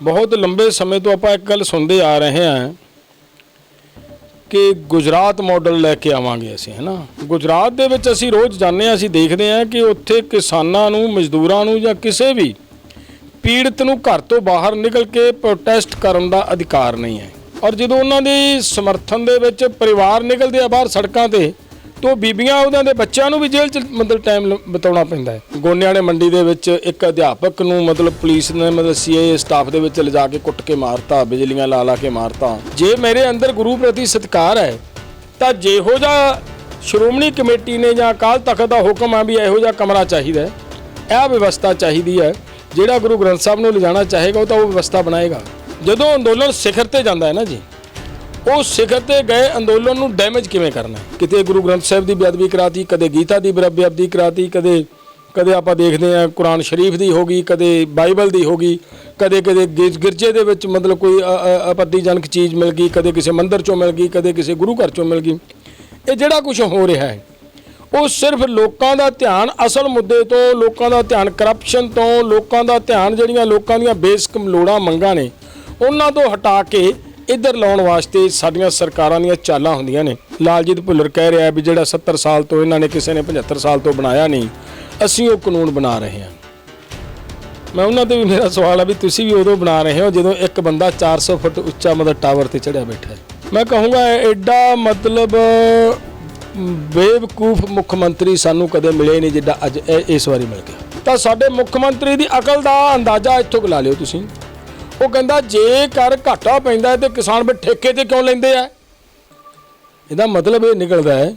ਬਹੁਤ ਲੰਬੇ ਸਮੇਂ ਤੋਂ ਆਪਾਂ ਇੱਕ ਗੱਲ ਸੁਣਦੇ ਆ ਰਹੇ ਹਾਂ ਕਿ ਗੁਜਰਾਤ ਮਾਡਲ ਲੈ ਕੇ ਆਵਾਂਗੇ ਅਸੀਂ, ਹੈਨਾ? ਗੁਜਰਾਤ ਦੇ ਵਿੱਚ ਅਸੀਂ ਰੋਜ਼ ਜਾਂਦੇ ਹਾਂ, ਅਸੀਂ ਦੇਖਦੇ ਹਾਂ ਕਿ ਉੱਥੇ ਕਿਸਾਨਾਂ ਨੂੰ, ਮਜ਼ਦੂਰਾਂ ਨੂੰ ਜਾਂ ਕਿਸੇ ਵੀ ਪੀੜਤ ਨੂੰ ਘਰ ਤੋਂ ਬਾਹਰ ਨਿਕਲ ਕੇ ਪ੍ਰੋਟੈਸਟ ਕਰਨ ਦਾ ਅਧਿਕਾਰ ਨਹੀਂ ਹੈ। ਔਰ ਜਦੋਂ ਉਹਨਾਂ ਦੇ ਸਮਰਥਨ ਦੇ ਵਿੱਚ ਪਰਿਵਾਰ ਨਿਕਲਦੇ ਆ ਬਾਹਰ ਸੜਕਾਂ ਤੇ ਤੋਂ ਬੀਬੀਆਂ ਉਹਨਾਂ ਦੇ ਬੱਚਿਆਂ ਨੂੰ ਵੀ ਜੇਲ੍ਹ 'ਚ ਮਤਲਬ ਟਾਈਮ ਬਿਤਾਉਣਾ ਪੈਂਦਾ ਹੈ। ਗੋਨਿਆਣੇ ਮੰਡੀ ਦੇ ਵਿੱਚ ਇੱਕ ਅਧਿਆਪਕ ਨੂੰ ਮਤਲਬ ਪੁਲਿਸ ਨੇ ਮਤਲਬ ਸੀਆਈਏ ਸਟਾਫ ਦੇ ਵਿੱਚ ਲਿਜਾ ਕੇ ਕੁੱਟ ਕੇ ਮਾਰਤਾ, ਬਿਜਲੀਆਂ ਲਾ ਲਾ ਕੇ ਮਾਰਤਾ। ਜੇ ਮੇਰੇ ਅੰਦਰ ਗੁਰੂ ਪ੍ਰਤੀ ਸਤਿਕਾਰ ਹੈ, ਤਾਂ ਜਿਹੋ ਜਿਹਾ ਸ਼੍ਰੋਮਣੀ ਕਮੇਟੀ ਨੇ ਜਾਂ ਅਕਾਲ ਤਖਤ ਦਾ ਹੁਕਮ ਆ ਵੀ ਇਹੋ ਜਿਹਾ ਕਮਰਾ ਚਾਹੀਦਾ ਇਹ ਵਿਵਸਥਾ ਚਾਹੀਦੀ ਹੈ। ਜਿਹੜਾ ਗੁਰੂ ਗ੍ਰੰਥ ਸਾਹਿਬ ਨੂੰ ਲਿਜਾਣਾ ਚਾਹੇਗਾ, ਉਹ ਤਾਂ ਉਹ ਵਿਵਸਥਾ ਬਣਾਏਗਾ। ਜਦੋਂ ਅੰਦੋਲਨ ਸਿਖਰ ਤੇ ਜਾਂਦਾ ਹੈ ਨਾ ਜੀ ਉਹ ਸਿਖਰ ਤੇ ਗਏ ਅੰਦੋਲਨ ਨੂੰ ਡੈਮੇਜ ਕਿਵੇਂ ਕਰਨਾ ਕਿਤੇ ਗੁਰੂ ਗ੍ਰੰਥ ਸਾਹਿਬ ਦੀ ਬੇਅਦਬੀ ਕਰਾਤੀ, ਕਦੇ ਗੀਤਾ ਦੀ ਬੇਅਦਬੀ ਕਰਾਤੀ, ਕਦੇ ਕਦੇ ਆਪਾਂ ਦੇਖਦੇ ਆ ਕੁਰਾਨ ਸ਼ਰੀਫ ਦੀ ਹੋ ਗਈ, ਕਦੇ ਬਾਈਬਲ ਦੀ ਹੋ ਗਈ, ਕਦੇ ਕਦੇ ਗਿਰ- ਗਿਰਜੇ ਦੇ ਵਿੱਚ ਮਤਲਬ ਕੋਈ ਆਪੱਤੀਜਨਕ ਚੀਜ਼ ਮਿਲ ਗਈ, ਕਦੇ ਕਿਸੇ ਮੰਦਿਰ ਚੋਂ ਮਿਲ ਗਈ, ਕਦੇ ਕਿਸੇ ਗੁਰੂ ਘਰ ਚੋਂ ਮਿਲ ਗਈ। ਇਹ ਜਿਹੜਾ ਕੁਝ ਹੋ ਰਿਹਾ ਹੈ, ਉਹ ਸਿਰਫ ਲੋਕਾਂ ਦਾ ਧਿਆਨ, ਅਸਲ ਮੁੱਦੇ ਤੋਂ ਲੋਕਾਂ ਦਾ ਧਿਆਨ ਕਰਪਸ਼ਨ ਤੋਂ ਲੋਕਾਂ ਦਾ ਧਿਆਨ, ਜਿਹੜੀਆਂ ਲੋਕਾਂ ਦੀਆਂ ਬੇਸਿਕ ਲੋੜਾਂ, ਮੰਗਾਂ ਨੇ, ਉਹਨਾਂ ਤੋਂ ਹਟਾ ਕੇ ਇੱਧਰ ਲਾਉਣ ਵਾਸਤੇ ਸਾਡੀਆਂ ਸਰਕਾਰਾਂ ਦੀਆਂ ਚਾਲਾਂ ਹੁੰਦੀਆਂ ਨੇ। ਲਾਲਜੀਤ ਭੁੱਲਰ ਕਹਿ ਰਿਹਾ ਵੀ ਜਿਹੜਾ 70 ਸਾਲ ਤੋਂ ਇਹਨਾਂ ਨੇ ਕਿਸੇ ਨੇ 75 ਸਾਲ ਤੋਂ ਬਣਾਇਆ ਨਹੀਂ, ਅਸੀਂ ਉਹ ਕਾਨੂੰਨ ਬਣਾ ਰਹੇ ਹਾਂ। ਮੈਂ ਉਹਨਾਂ ਤੇ ਵੀ ਮੇਰਾ ਸਵਾਲ ਆ ਵੀ ਤੁਸੀਂ ਵੀ ਉਦੋਂ ਬਣਾ ਰਹੇ ਹੋ ਜਦੋਂ ਇੱਕ ਬੰਦਾ 400 ਫੁੱਟ ਉੱਚਾ ਮਤਲਬ ਟਾਵਰ ਤੇ ਚੜਿਆ ਬੈਠਾ ਹੈ। ਮੈਂ ਕਹੂੰਗਾ ਐਡਾ ਮਤਲਬ ਬੇਵਕੂਫ ਮੁੱਖ ਮੰਤਰੀ ਸਾਨੂੰ ਕਦੇ ਮਿਲੇ ਨਹੀਂ ਜਿੱਦਾਂ ਅੱਜ ਇਹ- ਇਸ ਵਾਰੀ ਮਿਲ ਗਿਆ। ਤਾਂ ਸਾਡੇ ਮੁੱਖ ਮੰਤਰੀ ਦੀ ਅਕਲ ਦਾ ਅੰਦਾਜ਼ਾ ਇੱਥੋਂ ਲਾ ਲਿਓ ਤੁਸੀਂ। ਉਹ ਕਹਿੰਦਾ, ਜੇਕਰ ਘਾਟਾ ਪੈਂਦਾ ਹੈ ਤੇ ਕਿਸਾਨ ਵੀ ਠੇਕੇ ਤੇ ਕਿਉਂ ਲੈਂਦੇ ਆ? ਇਹਦਾ ਮਤਲਬ ਇਹ ਨਿਕਲਦਾ ਹੈ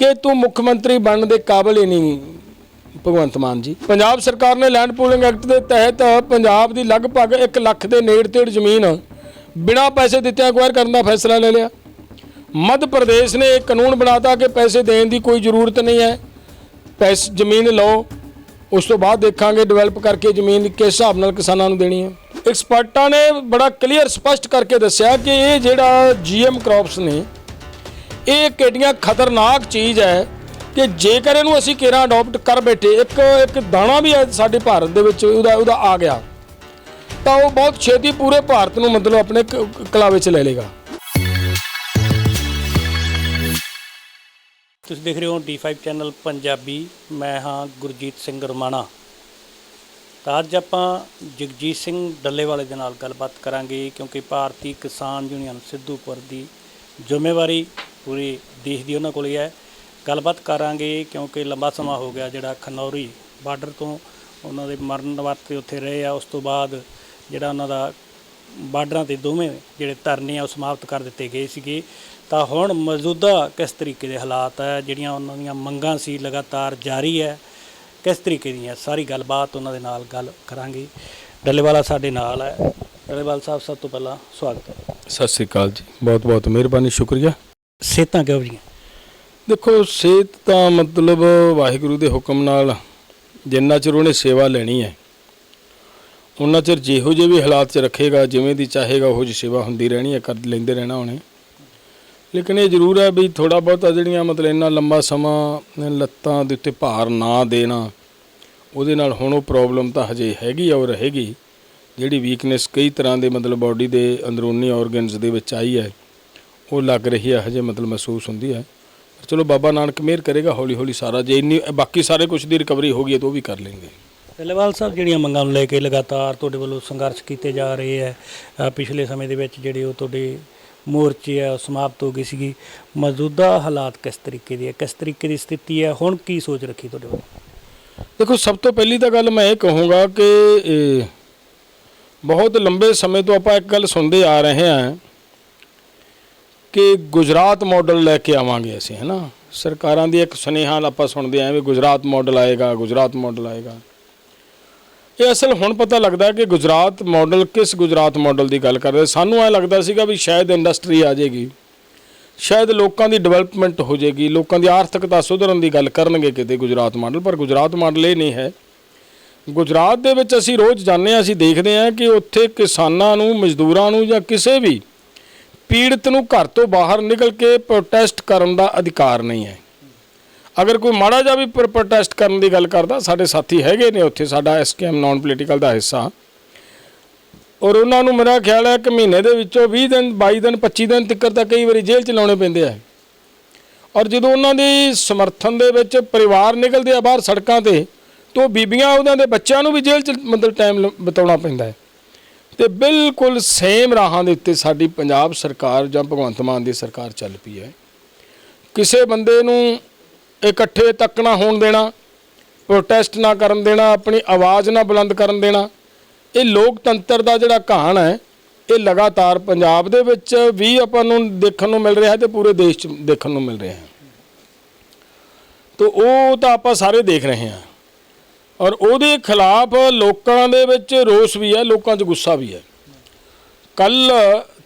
ਕਿ ਤੂੰ ਮੁੱਖ ਮੰਤਰੀ ਬਣਨ ਦੇ ਕਾਬਿਲ ਹੀ ਨਹੀਂ, ਭਗਵੰਤ ਮਾਨ ਜੀ। ਪੰਜਾਬ ਸਰਕਾਰ ਨੇ ਲੈਂਡ ਪੂਲਿੰਗ ਐਕਟ ਦੇ ਤਹਿਤ ਪੰਜਾਬ ਦੀ ਲਗਭਗ 1 ਲੱਖ ਦੇ ਨੇੜ ਤੇੜ ਜ਼ਮੀਨ ਬਿਨਾਂ ਪੈਸੇ ਦਿੱਤੇ ਅਕਵਾਇਰ ਕਰਨ ਦਾ ਫੈਸਲਾ ਲੈ ਲਿਆ। ਮੱਧ ਪ੍ਰਦੇਸ਼ ਨੇ ਇਹ ਕਾਨੂੰਨ ਬਣਾਤਾ ਕਿ ਪੈਸੇ ਦੇਣ ਦੀ ਕੋਈ ਜ਼ਰੂਰਤ ਨਹੀਂ ਹੈ। ਪੈਸ, ਜ਼ਮੀਨ ਲਓ। ਉਸ ਤੋਂ ਬਾਅਦ ਦੇਖਾਂਗੇ ਡਿਵੈਲਪ ਕਰਕੇ ਜ਼ਮੀਨ ਕਿਸ ਹਿਸਾਬ ਨਾਲ ਕਿਸਾਨਾਂ ਨੂੰ ਦੇਣੀ ਹੈ। ਐਕਸਪਰਟਾਂ ਨੇ ਬੜਾ ਕਲੀਅਰ ਸਪਸ਼ਟ ਕਰਕੇ ਦੱਸਿਆ ਕਿ ਇਹ ਜਿਹੜਾ ਜੀਐਮ ਕ੍ਰੌਪਸ ਨੇ, ਇਹ ਕਿੱਡੀਆਂ ਖਤਰਨਾਕ ਚੀਜ਼ ਹੈ ਕਿ ਜੇਕਰ ਇਹਨੂੰ ਅਸੀਂ ਕੇਰਾ ਅਡਾਪਟ ਕਰ ਬੈਠੇ, ਇੱਕ ਇੱਕ ਦਾਣਾ ਵੀ ਹੈ ਸਾਡੇ ਭਾਰਤ ਦੇ ਵਿੱਚ, ਉਹਦਾ ਉਹਦਾ ਆ ਗਿਆ, ਤਾਂ ਉਹ ਬਹੁਤ ਛੇਤੀ ਪੂਰੇ ਭਾਰਤ ਨੂੰ ਮਤਲਬ ਆਪਣੇ ਕ- ਕਲਾਵੇ 'ਚ ਲੈ ਲੇਗਾ ਤੁਸੀਂ ਦੇਖ ਰਹੇ ਹੋ D5 ਚੈਨਲ ਪੰਜਾਬੀ, ਮੈਂ ਹਾਂ ਗੁਰਜੀਤ ਸਿੰਘ ਰਮਾਣਾ। ਤਾਂ ਅੱਜ ਆਪਾਂ ਜਗਜੀਤ ਸਿੰਘ ਡੱਲੇਵਾਲੇ ਦੇ ਨਾਲ ਗੱਲਬਾਤ ਕਰਾਂਗੇ, ਕਿਉਂਕਿ ਭਾਰਤੀ ਕਿਸਾਨ ਯੂਨੀਅਨ ਸਿੱਧੂਪੁਰ ਦੀ ਜ਼ਿੰਮੇਵਾਰੀ ਪੂਰੀ ਦੇਸ਼ ਦੀ ਉਹਨਾਂ ਕੋਲ ਹੀ ਹੈ। ਗੱਲਬਾਤ ਕਰਾਂਗੇ, ਕਿਉਂਕਿ ਲੰਬਾ ਸਮਾਂ ਹੋ ਗਿਆ ਜਿਹੜਾ ਖਨੌਰੀ ਬਾਰਡਰ ਤੋਂ ਉਹਨਾਂ ਦੇ ਮਰਨ ਵਾਸਤੇ ਉੱਥੇ ਰਹੇ ਆ। ਉਸ ਤੋਂ ਬਾਅਦ ਜਿਹੜਾ ਉਹਨਾਂ ਦਾ ਬਾਰਡਰਾਂ ਤੇ ਦੋਵੇਂ ਜਿਹੜੇ ਧਰਨੇ ਆ ਉਹ ਸਮਾਪਤ ਕਰ ਦਿੱਤੇ ਗਏ ਸੀਗੇ। ਤਾਂ ਹੁਣ ਮੌਜੂਦਾ ਕਿਸ ਤਰੀਕੇ ਦੇ ਹਾਲਾਤ ਹੈ ਜਿਹੜੀਆਂ ਉਹਨਾਂ ਦੀਆਂ ਮੰਗਾਂ ਸੀ ਲਗਾਤਾਰ ਜਾਰੀ ਹੈ ਕਿਸ ਤਰੀਕੇ ਦੀਆਂ? ਸਾਰੀ ਗੱਲਬਾਤ ਉਹਨਾਂ ਦੇ ਨਾਲ ਗੱਲ ਕਰਾਂਗੇ। ਡੱਲੇਵਾਲਾ ਸਾਡੇ ਨਾਲ ਹੈ। ਡੱਲੇਵਾਲ ਸਾਹਿਬ ਸਭ ਤੋਂ ਪਹਿਲਾਂ ਸਵਾਗਤ ਹੈ। ਸਤਿ ਸ੍ਰੀ ਅਕਾਲ ਜੀ। ਬਹੁਤ ਬਹੁਤ ਮਿਹਰਬਾਨੀ ਸ਼ੁਕਰੀਆ। ਸਿਹਤਾਂ ਕਿਹੋ ਜਿਹੀਆਂ? ਦੇਖੋ ਸਿਹਤ ਤਾਂ ਮਤਲਬ ਵਾਹਿਗੁਰੂ ਦੇ ਹੁਕਮ ਨਾਲ ਜਿੰਨਾ ਚਿਰ ਉਹਨੇ ਸੇਵਾ ਲੈਣੀ ਹੈ ਉਹਨਾਂ ਚਿਰ ਜਿਹੋ ਜਿਹੇ ਵੀ ਹਾਲਾਤ 'ਚ ਰੱਖੇਗਾ ਜਿਵੇਂ ਦੀ ਚਾਹੇਗਾ ਉਹੋ ਜਿਹੀ ਸੇਵਾ ਹੁੰਦੀ ਰਹਿਣੀ ਹੈ ਕਰ ਲੈਂਦੇ ਰਹਿਣਾ ਉਹਨੇ। ਲੇਕਿਨ ਇਹ ਜ਼ਰੂਰ ਹੈ ਵੀ ਥੋੜਾ ਬਹੁਤਾ ਜਿਹੜੀਆਂ ਮਤਲਬ ਇੰਨਾ ਲੰਬਾ ਸਮਾਂ ਲੱਤਾਂ ਦੇ ਉੱਤੇ ਭਾਰ ਨਾ ਦੇਣਾ, ਉਹਦੇ ਨਾਲ ਹੁਣ ਉਹ ਪ੍ਰੋਬਲਮ ਤਾਂ ਹਜੇ ਹੈਗੀ ਆ ਔਰ ਰਹੇਗੀ, ਜਿਹੜੀ ਵੀਕਨੈਸ ਕਈ ਤਰ੍ਹਾਂ ਦੇ ਮਤਲਬ ਬਾਡੀ ਦੇ ਅੰਦਰੂਨੀ ਆਰਗਨਸ ਦੇ ਵਿੱਚ ਆਈ ਹੈ, ਉਹ ਲੱਗ ਰਹੀ ਹੈ ਹਜੇ ਮਤਲਬ ਮਹਿਸੂਸ ਹੁੰਦੀ ਹੈ। ਚਲੋ ਬਾਬਾ ਨਾਨਕ ਮਿਹਰ ਕਰੇਗਾ ਹੌਲੀ ਹੌਲੀ ਸਾਰਾ, ਜੇ ਇੰਨੀ, ਬਾਕੀ ਸਾਰੇ ਕੁਝ ਦੀ ਰਿਕਵਰੀ ਹੋ ਗਈ ਹੈ ਤਾਂ ਉਹ ਵੀ ਕਰ ਲੈਣਗੇ ਡੱਲੇਵਾਲ ਸਾਹਿਬ, ਜਿਹੜੀਆਂ ਮੰਗਾਂ ਨੂੰ ਲੈ ਕੇ ਲਗਾਤਾਰ ਤੁਹਾਡੇ ਵੱਲੋਂ ਸੰਘਰਸ਼ ਕੀਤੇ ਜਾ ਰਹੇ ਹੈ ਪਿਛਲੇ ਸਮੇਂ ਦੇ ਵਿੱਚ ਜਿਹੜੇ ਉਹ ਤੁਹਾਡੇ ਮੋਰਚੇ ਆ ਉਹ ਸਮਾਪਤ ਹੋ ਗਈ ਸੀਗੀ। ਮੌਜੂਦਾ ਹਾਲਾਤ ਕਿਸ ਤਰੀਕੇ ਦੀ ਹੈ ਕਿਸ ਤਰੀਕੇ ਦੀ ਸਥਿਤੀ ਹੈ ਹੁਣ ਕੀ ਸੋਚ ਰੱਖੀ ਤੁਹਾਡੇ ਵੱਲੋਂ? ਦੇਖੋ, ਸਭ ਤੋਂ ਪਹਿਲੀ ਤਾਂ ਗੱਲ ਮੈਂ ਇਹ ਕਹੂੰਗਾ ਕਿ ਬਹੁਤ ਲੰਬੇ ਸਮੇਂ ਤੋਂ ਆਪਾਂ ਇੱਕ ਗੱਲ ਸੁਣਦੇ ਆ ਰਹੇ ਹਾਂ ਕਿ ਗੁਜਰਾਤ ਮਾਡਲ ਲੈ ਕੇ ਆਵਾਂਗੇ ਅਸੀਂ, ਹੈਨਾ? ਸਰਕਾਰਾਂ ਦੀ ਇੱਕ ਸੁਨੇਹਾ ਆਪਾਂ ਸੁਣਦੇ ਆਂ ਵੀ ਗੁਜਰਾਤ ਮਾਡਲ ਆਏਗਾ, ਗੁਜਰਾਤ ਮਾਡਲ ਆਏਗਾ। ਇਹ ਅਸਲ ਹੁਣ ਪਤਾ ਲੱਗਦਾ ਕਿ ਗੁਜਰਾਤ ਮਾਡਲ ਕਿਸ ਗੁਜਰਾਤ ਮਾਡਲ ਦੀ ਗੱਲ ਕਰਦੇ ਸਾਨੂੰ ਐ ਲੱਗਦਾ ਸੀਗਾ ਵੀ ਸ਼ਾਇਦ ਇੰਡਸਟਰੀ ਆ ਜਾਏਗੀ। ਸ਼ਾਇਦ ਲੋਕਾਂ ਦੀ ਡਿਵੈਲਪਮੈਂਟ ਹੋ ਜਾਏਗੀ, ਲੋਕਾਂ ਦੀ ਆਰਥਿਕਤਾ ਸੁਧਰਨ ਦੀ ਗੱਲ ਕਰਨਗੇ ਕਿਤੇ ਗੁਜਰਾਤ ਮਾਡਲ ਪਰ ਗੁਜਰਾਤ ਮਾਡਲ ਇਹ ਨਹੀਂ ਹੈ। ਗੁਜਰਾਤ ਦੇ ਵਿੱਚ ਅਸੀਂ ਰੋਜ਼ ਜਾਂਦੇ ਹਾਂ, ਅਸੀਂ ਦੇਖਦੇ ਹਾਂ ਕਿ ਉੱਥੇ ਕਿਸਾਨਾਂ ਨੂੰ, ਮਜ਼ਦੂਰਾਂ ਨੂੰ ਜਾਂ ਕਿਸੇ ਵੀ ਪੀੜਤ ਨੂੰ ਘਰ ਤੋਂ ਬਾਹਰ ਨਿਕਲ ਕੇ ਪ੍ਰੋਟੈਸਟ ਕਰਨ ਦਾ ਅਧਿਕਾਰ ਨਹੀਂ ਹੈ। ਅਗਰ ਕੋਈ ਮਾੜਾ ਜਿਹਾ ਵੀ ਪ੍ਰੋ- ਪ੍ਰੋਟੈਸਟ ਕਰਨ ਦੀ ਗੱਲ ਕਰਦਾ, ਸਾਡੇ ਸਾਥੀ ਹੈਗੇ ਨੇ ਉੱਥੇ, ਸਾਡਾ ਐਸਕੇਐਮ ਨਾਨ ਪੋਲੀਟੀਕਲ ਦਾ ਹਿੱਸਾ। ਔਰ ਉਹਨਾਂ ਨੂੰ ਮੇਰਾ ਖਿਆਲ ਹੈ ਕਿ ਮਹੀਨੇ ਦੇ ਵਿੱਚੋਂ 20 ਦਿਨ 22 ਦਿਨ 25 ਦਿਨ ਤੱਕ ਤਾਂ ਕਈ ਵਾਰੀ ਜੇਲ੍ਹ ਚ ਲਾਉਣੇ ਪੈਂਦੇ ਆ। ਔਰ ਜਦੋਂ ਉਹਨਾਂ ਦੀ ਸਮਰਥਨ ਦੇ ਵਿੱਚ ਪਰਿਵਾਰ ਨਿਕਲਦੇ ਆ ਬਾਹਰ ਸੜਕਾਂ ਤੇ, ਤਾਂ ਉਹ ਬੀਬੀਆਂ ਉਹਨਾਂ ਦੇ ਬੱਚਿਆਂ ਨੂੰ ਵੀ ਜੇਲ੍ਹ ਚ ਮਤਲਬ ਟਾਈਮ ਬਿਤਾਉਣਾ ਪੈਂਦਾ ਹੈ। ਤੇ ਬਿਲਕੁਲ ਸੇਮ ਰਾਹਾਂ ਦੇ ਉੱਤੇ ਸਾਡੀ ਪੰਜਾਬ ਸਰਕਾਰ ਜਾਂ ਭਗਵੰਤ ਮਾਨ ਦੀ ਸਰਕਾਰ ਚੱਲ ਪਈ ਹੈ। ਕਿਸੇ ਬੰਦੇ ਨੂੰ ਇਕੱਠੇ ਤੱਕ ਨਾ ਹੋਣ ਦੇਣਾ ਪ੍ਰੋਟੈਸਟ ਨਾ ਕਰਨ ਦੇਣਾ, ਆਪਣੀ ਆਵਾਜ਼ ਨਾ ਬੁਲੰਦ ਕਰਨ ਦੇਣਾ, ਇਹ ਲੋਕਤੰਤਰ ਦਾ ਜਿਹੜਾ ਕਹਾਣ ਹੈ, ਇਹ ਲਗਾਤਾਰ ਪੰਜਾਬ ਦੇ ਵਿੱਚ ਵੀ ਆਪਾਂ ਨੂੰ ਦੇਖਣ ਨੂੰ ਮਿਲ ਰਿਹਾ ਤੇ ਪੂਰੇ ਦੇਸ਼ 'ਚ ਦੇਖਣ ਨੂੰ ਮਿਲ ਰਿਹਾ ਹੈ। ਤੋ ਉਹ ਤਾਂ ਆਪਾਂ ਸਾਰੇ ਦੇਖ ਰਹੇ ਹਾਂ। ਔਰ ਉਹਦੇ ਖਿਲਾਫ ਲੋਕਾਂ ਦੇ ਵਿੱਚ ਰੋਸ ਵੀ ਹੈ, ਲੋਕਾਂ 'ਚ ਗੁੱਸਾ ਵੀ ਹੈ। ਕੱਲ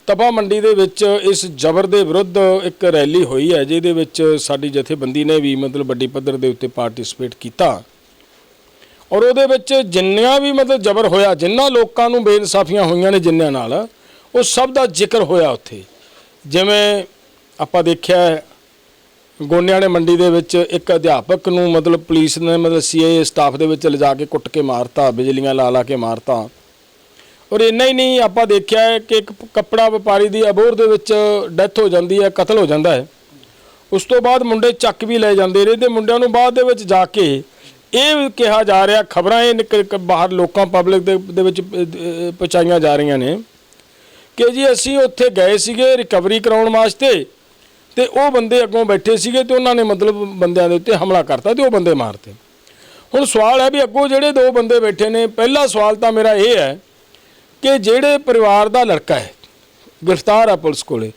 ਤਪਾ ਮੰਡੀ ਦੇ ਵਿੱਚ ਇਸ ਜ਼ਬਰ ਦੇ ਵਿਰੁੱਧ ਇੱਕ ਰੈਲੀ ਹੋਈ ਹੈ ਜਿਹਦੇ ਵਿੱਚ ਸਾਡੀ ਜਥੇਬੰਦੀ ਨੇ ਵੀ ਮਤਲਬ ਵੱਡੀ ਪੱਧਰ ਦੇ ਉੱਤੇ ਪਾਰਟਿਸਿਪੇਟ ਕੀਤਾ। ਔਰ ਉਹਦੇ ਵਿੱਚ ਜਿੰਨੀਆਂ ਵੀ ਮਤਲਬ ਜ਼ਬਰ ਹੋਇਆ ਜਿੰਨਾ ਲੋਕਾਂ ਨੂੰ ਬੇਇਨਸਾਫੀਆਂ ਹੋਈਆਂ ਨੇ ਜਿੰਨਿਆਂ ਨਾਲ ਉਹ ਸਭ ਦਾ ਜ਼ਿਕਰ ਹੋਇਆ ਉੱਥੇ। ਜਿਵੇਂ ਆਪਾਂ ਦੇਖਿਆ ਹੈ, ਗੋਨਿਆਣੇ ਮੰਡੀ ਦੇ ਵਿੱਚ ਇੱਕ ਅਧਿਆਪਕ ਨੂੰ ਮਤਲਬ ਪੁਲਿਸ ਨੇ ਮਤਲਬ ਸੀਏ ਸਟਾਫ ਦੇ ਵਿੱਚ ਲਿਜਾ ਕੇ ਕੁੱਟ ਕੇ ਮਾਰਤਾ ਬਿਜਲੀਆਂ ਲਾ ਲਾ ਕੇ ਮਾਰਤਾ। ਔਰ ਇੰਨਾ ਹੀ ਨਹੀਂ, ਆਪਾਂ ਦੇਖਿਆ ਹੈ ਕਿ ਇੱਕ ਕੱਪੜਾ ਵਪਾਰੀ ਦੀ ਅਬੋਰ ਦੇ ਵਿੱਚ ਡੈਥ ਹੋ ਜਾਂਦੀ ਹੈ, ਕਤਲ ਹੋ ਜਾਂਦਾ ਹੈ। ਉਸ ਤੋਂ ਬਾਅਦ ਮੁੰਡੇ ਚੱਕ ਵੀ ਲੈ ਜਾਂਦੇ ਨੇ ਤੇ ਮੁੰਡਿਆਂ ਨੂੰ ਬਾਅਦ ਦੇ ਵਿੱਚ ਜਾ ਕੇ ਇਹ ਕਿਹਾ ਜਾ ਰਿਹਾ, ਖਬਰਾਂ ਇਹ ਨਿਕਲ ਬਾਹਰ ਲੋਕਾਂ ਪਬਲਿਕ ਦੇ ਦੇ ਵਿੱਚ ਪਹੁੰਚਾਈਆਂ ਜਾ ਰਹੀਆਂ ਨੇ ਕਿ ਜੀ ਅਸੀਂ ਉੱਥੇ ਗਏ ਸੀਗੇ ਰਿਕਵਰੀ ਕਰਾਉਣ ਵਾਸਤੇ ਤੇ ਉਹ ਬੰਦੇ ਅੱਗੋਂ ਬੈਠੇ ਸੀਗੇ ਤੇ ਉਹਨਾਂ ਨੇ ਮਤਲਬ ਬੰਦਿਆਂ ਦੇ ਉੱਤੇ ਹਮਲਾ ਕਰਤਾ ਤੇ ਉਹ ਬੰਦੇ ਮਾਰਤੇ। ਹੁਣ ਸਵਾਲ ਹੈ ਵੀ ਅੱਗੋਂ ਜਿਹੜੇ ਦੋ ਬੰਦੇ ਬੈਠੇ ਨੇ, ਪਹਿਲਾ ਸਵਾਲ ਤਾਂ ਮੇਰਾ ਇਹ ਹੈ ਕਿ ਜਿਹੜੇ ਪਰਿਵਾਰ ਦਾ ਲੜਕਾ ਹੈ, ਗ੍ਰਿਫਤਾਰ ਆ ਪੁਲਿਸ ਕੋਲੇ,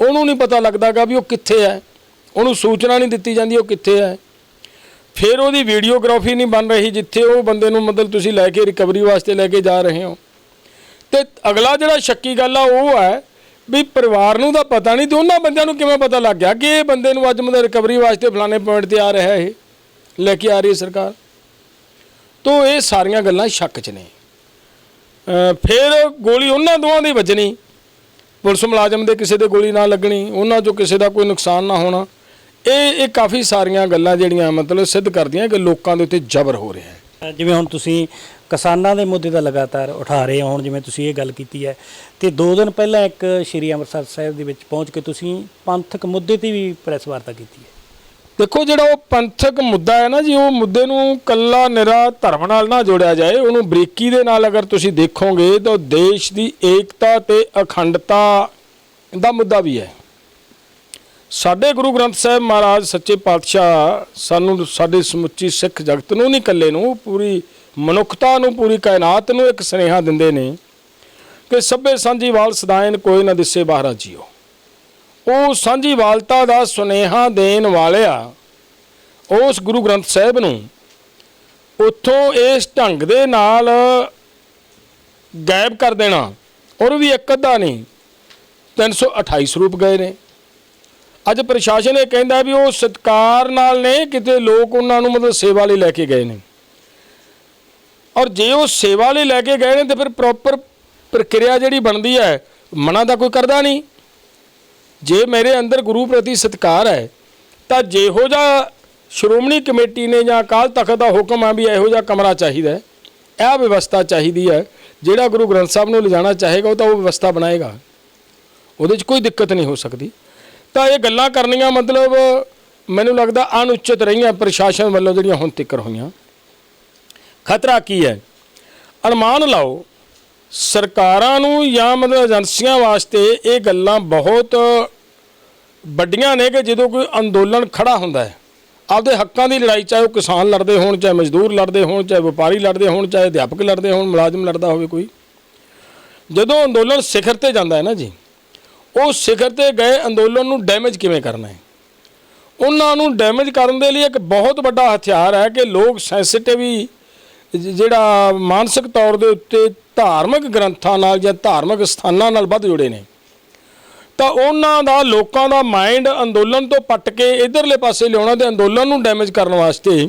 ਉਹਨੂੰ ਨਹੀਂ ਪਤਾ ਲੱਗਦਾਗਾ ਵੀ ਉਹ ਕਿੱਥੇ ਹੈ। ਉਹਨੂੰ ਸੂਚਨਾ ਨਹੀਂ ਦਿੱਤੀ ਜਾਂਦੀ ਉਹ ਕਿੱਥੇ ਹੈ। ਫਿਰ ਉਹਦੀ ਵੀਡੀਓਗ੍ਰਾਫੀ ਨਹੀਂ ਬਣ ਰਹੀ ਜਿੱਥੇ ਉਹ ਬੰਦੇ ਨੂੰ ਮਤਲਬ ਤੁਸੀਂ ਲੈ ਕੇ ਰਿਕਵਰੀ ਵਾਸਤੇ ਲੈ ਕੇ ਜਾ ਰਹੇ ਹੋ। ਤੇ ਅਗਲਾ ਜਿਹੜਾ ਸ਼ੱਕੀ ਗੱਲ ਆ ਉਹ ਹੈ ਵੀ ਪਰਿਵਾਰ ਨੂੰ ਤਾਂ ਪਤਾ ਨਹੀਂ ਤੇ ਉਹਨਾਂ ਬੰਦਿਆਂ ਨੂੰ ਕਿਵੇਂ ਪਤਾ ਲੱਗ ਗਿਆ ਕਿ ਇਹ ਬੰਦੇ ਨੂੰ ਅੱਜ ਮਤਲਬ ਰਿਕਵਰੀ ਵਾਸਤੇ ਫਲਾਣੇ ਪੁਆਇੰਟ ਤੇ ਆ ਰਿਹਾ ਇਹ, ਲੈ ਕੇ ਆ ਰਹੀ ਹੈ ਸਰਕਾਰ। ਤੋਂ ਇਹ ਸਾਰੀਆਂ ਗੱਲਾਂ ਸ਼ੱਕ 'ਚ ਨੇ। ਫਿਰ ਗੋਲੀ ਉਹਨਾਂ ਦੋਵਾਂ ਦੀ ਵੱਜਣੀ। ਪੁਲਿਸ ਮੁਲਾਜ਼ਮ ਦੇ ਕਿਸੇ ਦੇ ਗੋਲੀ ਨਾ ਲੱਗਣੀ, ਉਹਨਾਂ 'ਚੋਂ ਕਿਸੇ ਦਾ ਕੋਈ ਨੁਕਸਾਨ ਨਾ ਹੋਣਾ। ਇਹ ਇਹ ਕਾਫੀ ਸਾਰੀਆਂ ਗੱਲਾਂ ਜਿਹੜੀਆਂ ਮਤਲਬ ਸਿੱਧ ਕਰਦੀਆਂ ਕਿ ਲੋਕਾਂ ਦੇ ਉੱਤੇ ਜ਼ਬਰ ਹੋ ਰਿਹਾ ਹੈ। ਜਿਵੇਂ ਹੁਣ ਤੁਸੀਂ ਕਿਸਾਨਾਂ ਦੇ ਮੁੱਦੇ ਦਾ ਲਗਾਤਾਰ ਉਠਾ ਰਹੇ ਹੋ, ਹੁਣ ਜਿਵੇਂ ਤੁਸੀਂ ਇਹ ਗੱਲ ਕੀਤੀ ਹੈ, ਤੇ ਦੋ ਦਿਨ ਪਹਿਲਾਂ ਇੱਕ ਸ਼੍ਰੀ ਅੰਮ੍ਰਿਤਸਰ ਸਾਹਿਬ ਦੇ ਵਿੱਚ ਪਹੁੰਚ ਕੇ ਤੁਸੀਂ ਪੰਥਕ ਮੁੱਦੇ ਤੇ ਵੀ ਪ੍ਰੈਸ ਵਾਰਤਾ ਕੀਤੀ ਹੈ। ਦੇਖੋ ਜਿਹੜਾ ਉਹ ਪੰਥਕ ਮੁੱਦਾ ਹੈ ਨਾ ਜੀ, ਉਹ ਮੁੱਦੇ ਨੂੰ ਕੱਲਾ ਨਿਰਾ ਧਰਮ ਨਾਲ ਨਾ ਜੋੜਿਆ ਜਾਏ, ਉਹਨੂੰ ਬਰੀਕੀ ਦੇ ਨਾਲ ਅਗਰ ਤੁਸੀਂ ਦੇਖੋਗੇ ਤਾਂ ਦੇਸ਼ ਦੀ ਏਕਤਾ ਤੇ ਅਖੰਡਤਾ ਦਾ ਮੁੱਦਾ ਵੀ ਹੈ। ਸਾਡੇ ਗੁਰੂ ਗ੍ਰੰਥ ਸਾਹਿਬ ਮਹਾਰਾਜ ਸੱਚੇ ਪਾਤਸ਼ਾਹ ਸਾਨੂੰ ਸਾਡੇ ਸਮੁੱਚੀ ਸਿੱਖ ਜਗਤ ਨੂੰ ਨਹੀਂ ਇਕੱਲੇ ਨੂੰ, ਪੂਰੀ ਮਨੁੱਖਤਾ ਨੂੰ, ਪੂਰੀ ਕਾਇਨਾਤ ਨੂੰ ਇੱਕ ਸੁਨੇਹਾ ਦਿੰਦੇ ਨੇ ਕਿ ਸਭੇ ਸਾਂਝੀਵਾਲ ਸਦਾਇਨ, ਕੋਈ ਨਾ ਦਿਸੇ ਬਾਹਰਾ ਜੀਓ। ਉਹ ਸਾਂਝੀਵਾਲਤਾ ਦਾ ਸੁਨੇਹਾ ਦੇਣ ਵਾਲਿਆ। ਉਸ ਗੁਰੂ ਗ੍ਰੰਥ ਸਾਹਿਬ ਨੂੰ ਉੱਥੋਂ ਇਸ ਢੰਗ ਦੇ ਨਾਲ ਗਾਇਬ ਕਰ ਦੇਣਾ ਔਰ ਵੀ ਇੱਕ ਅੱਧਾ ਨਹੀਂ 328 ਸਰੂਪ ਗਏ ਨੇ। ਅੱਜ ਪ੍ਰਸ਼ਾਸਨ ਇਹ ਕਹਿੰਦਾ ਵੀ ਉਹ ਸਤਕਾਰ ਨਾਲ ਨੇ, ਕਿਤੇ ਲੋਕ ਉਹਨਾਂ ਨੂੰ ਮਤਲਬ ਸੇਵਾ ਲਈ ਲੈ ਕੇ ਗਏ ਨੇ। ਔਰ ਜੇ ਉਹ ਸੇਵਾ ਲਈ ਲੈ ਕੇ ਗਏ ਨੇ, ਤੇ ਫਿਰ ਪ੍ਰੋਪਰ ਪ੍ਰਕਿਰਿਆ ਜਿਹੜੀ ਬਣਦੀ ਹੈ, ਮਨਾ ਦਾ ਕੋਈ ਕਰਦਾ ਨਹੀਂ। ਜੇ ਮੇਰੇ ਅੰਦਰ ਗੁਰੂ ਪ੍ਰਤੀ ਸਤਿਕਾਰ ਹੈ, ਤਾਂ ਜਿਹੋ ਜਿਹਾ ਸ਼੍ਰੋਮਣੀ ਕਮੇਟੀ ਨੇ ਜਾਂ ਅਕਾਲ ਤਖਤ ਦਾ ਹੁਕਮ ਆ ਵੀ ਇਹੋ ਜਿਹਾ ਕਮਰਾ ਚਾਹੀਦਾ ਹੈ, ਇਹ ਵਿਵਸਥਾ ਚਾਹੀਦੀ ਹੈ, ਜਿਹੜਾ ਗੁਰੂ ਗ੍ਰੰਥ ਸਾਹਿਬ ਨੂੰ ਲਿਜਾਣਾ ਚਾਹੇਗਾ, ਉਹ ਤਾਂ ਉਹ ਵਿਵਸਥਾ ਬਣਾਏਗਾ। ਉਹਦੇ 'ਚ ਕੋਈ ਦਿੱਕਤ ਨਹੀਂ ਹੋ ਸਕਦੀ। ਤਾਂ ਇਹ ਗੱਲਾਂ ਕਰਨੀਆਂ ਮਤਲਬ ਮੈਨੂੰ ਲੱਗਦਾ ਅਨੁਚਿਤ ਰਹੀਆਂ ਪ੍ਰਸ਼ਾਸਨ ਵੱਲੋਂ ਜਿਹੜੀਆਂ ਹੁਣ ਤੱਕ ਹੋਈਆਂ। ਖਤਰਾ ਕੀ ਹੈ? ਅਨੁਮਾਨ ਲਾਓ। ਸਰਕਾਰਾਂ ਨੂੰ ਜਾਂ ਮਤਲਬ ਏਜੰਸੀਆਂ ਵਾਸਤੇ ਇਹ ਗੱਲਾਂ ਬਹੁਤ ਵੱਡੀਆਂ ਨੇ ਕਿ ਜਦੋਂ ਕੋਈ ਅੰਦੋਲਨ ਖੜਾ ਹੁੰਦਾ ਹੈ, ਆਪਦੇ ਹੱਕਾਂ ਦੀ ਲੜਾਈ, ਚਾਹੇ ਉਹ ਕਿਸਾਨ ਲੜਦੇ ਹੋਣ, ਚਾਹੇ ਮਜ਼ਦੂਰ ਲੜਦੇ ਹੋਣ, ਚਾਹੇ ਵਪਾਰੀ ਲੜਦੇ ਹੋਣ, ਚਾਹੇ ਅਧਿਆਪਕ ਲੜਦੇ ਹੋਣ, ਮੁਲਾਜ਼ਮ ਲੜਦਾ ਹੋਵੇ ਕੋਈ, ਜਦੋਂ ਅੰਦੋਲਨ ਸਿਖਰ ਤੇ ਜਾਂਦਾ ਹੈ ਨਾ ਜੀ, ਉਹ ਸਿਖਰ ਤੇ ਗਏ ਅੰਦੋਲਨ ਨੂੰ ਡੈਮੇਜ ਕਿਵੇਂ ਕਰਨਾ ਹੈ? ਉਹਨਾਂ ਨੂੰ ਡੈਮੇਜ ਕਰਨ ਦੇ ਲਈ ਇੱਕ ਬਹੁਤ ਵੱਡਾ ਹਥਿਆਰ ਹੈ ਕਿ ਲੋਕ ਸੈਂਸਿਟਿਵ ਜਿਹੜਾ ਮਾਨਸਿਕ ਤੌਰ ਦੇ ਉੱਤੇ ਧਾਰਮਿਕ ਗ੍ਰੰਥਾਂ ਨਾਲ ਜਾਂ ਧਾਰਮਿਕ ਸਥਾਨਾਂ ਨਾਲ ਵੱਧ ਜੁੜੇ ਨੇ। ਤਾਂ ਉਹਨਾਂ ਦਾ ਲੋਕਾਂ ਦਾ ਮਾਈਂਡ ਅੰਦੋਲਨ ਤੋਂ ਪੱਟ ਕੇ ਇਧਰਲੇ ਪਾਸੇ ਲਿਆਉਣਾ ਤੇ ਅੰਦੋਲਨ ਨੂੰ ਡੈਮੇਜ ਕਰਨ ਵਾਸਤੇ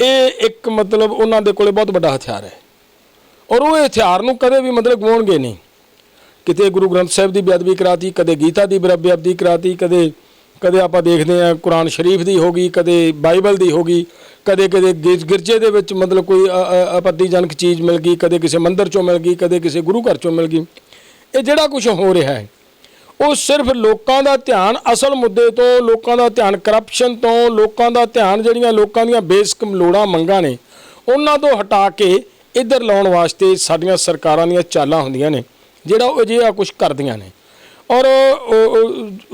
ਇਹ ਇੱਕ ਮਤਲਬ ਉਹਨਾਂ ਦੇ ਕੋਲੇ ਬਹੁਤ ਵੱਡਾ ਹਥਿਆਰ ਹੈ। ਔਰ ਉਹ ਹਥਿਆਰ ਨੂੰ ਕਦੇ ਵੀ ਮਤਲਬ ਗਵਾਉਣਗੇ ਨਹੀਂ। ਕਿਤੇ ਗੁਰੂ ਗ੍ਰੰਥ ਸਾਹਿਬ ਦੀ ਬੇਅਦਬੀ ਕਰਾਤੀ, ਕਦੇ ਗੀਤਾ ਦੀ ਬੇਅਦਬੀ ਕਰਾਤੀ, ਕਦੇ ਕਦੇ ਆਪਾਂ ਦੇਖਦੇ ਆ ਕੁਰਾਨ ਸ਼ਰੀਫ ਦੀ ਹੋ ਗਈ, ਕਦੇ ਬਾਈਬਲ ਦੀ ਹੋ ਗਈ, ਕਦੇ ਕਦੇ ਗਿਰ- ਗਿਰਜੇ ਦੇ ਵਿੱਚ ਮਤਲਬ ਕੋਈ ਆਪੱਤੀਜਨਕ ਚੀਜ਼ ਮਿਲ ਗਈ, ਕਦੇ ਕਿਸੇ ਮੰਦਿਰ ਚੋਂ ਮਿਲ ਗਈ, ਕਦੇ ਕਿਸੇ ਗੁਰੂ ਘਰ ਚੋਂ ਮਿਲ ਗਈ। ਇਹ ਜਿਹੜਾ ਕੁਝ ਹੋ ਰਿਹਾ ਹੈ ਉਹ ਸਿਰਫ ਲੋਕਾਂ ਦਾ ਧਿਆਨ, ਅਸਲ ਮੁੱਦੇ ਤੋਂ ਲੋਕਾਂ ਦਾ ਧਿਆਨ ਕਰਪਸ਼ਨ ਤੋਂ ਲੋਕਾਂ ਦਾ ਧਿਆਨ, ਜਿਹੜੀਆਂ ਲੋਕਾਂ ਦੀਆਂ ਬੇਸਿਕ ਲੋੜਾਂ ਮੰਗਾਂ ਨੇ, ਉਹਨਾਂ ਤੋਂ ਹਟਾ ਕੇ ਇੱਧਰ ਲਾਉਣ ਵਾਸਤੇ ਸਾਡੀਆਂ ਸਰਕਾਰਾਂ ਦੀਆਂ ਚਾਲਾਂ ਹੁੰਦੀਆਂ ਨੇ, ਜਿਹੜਾ ਉਹ ਅਜਿਹਾ ਕੁਝ ਕਰਦੀਆਂ ਨੇ। ਔਰ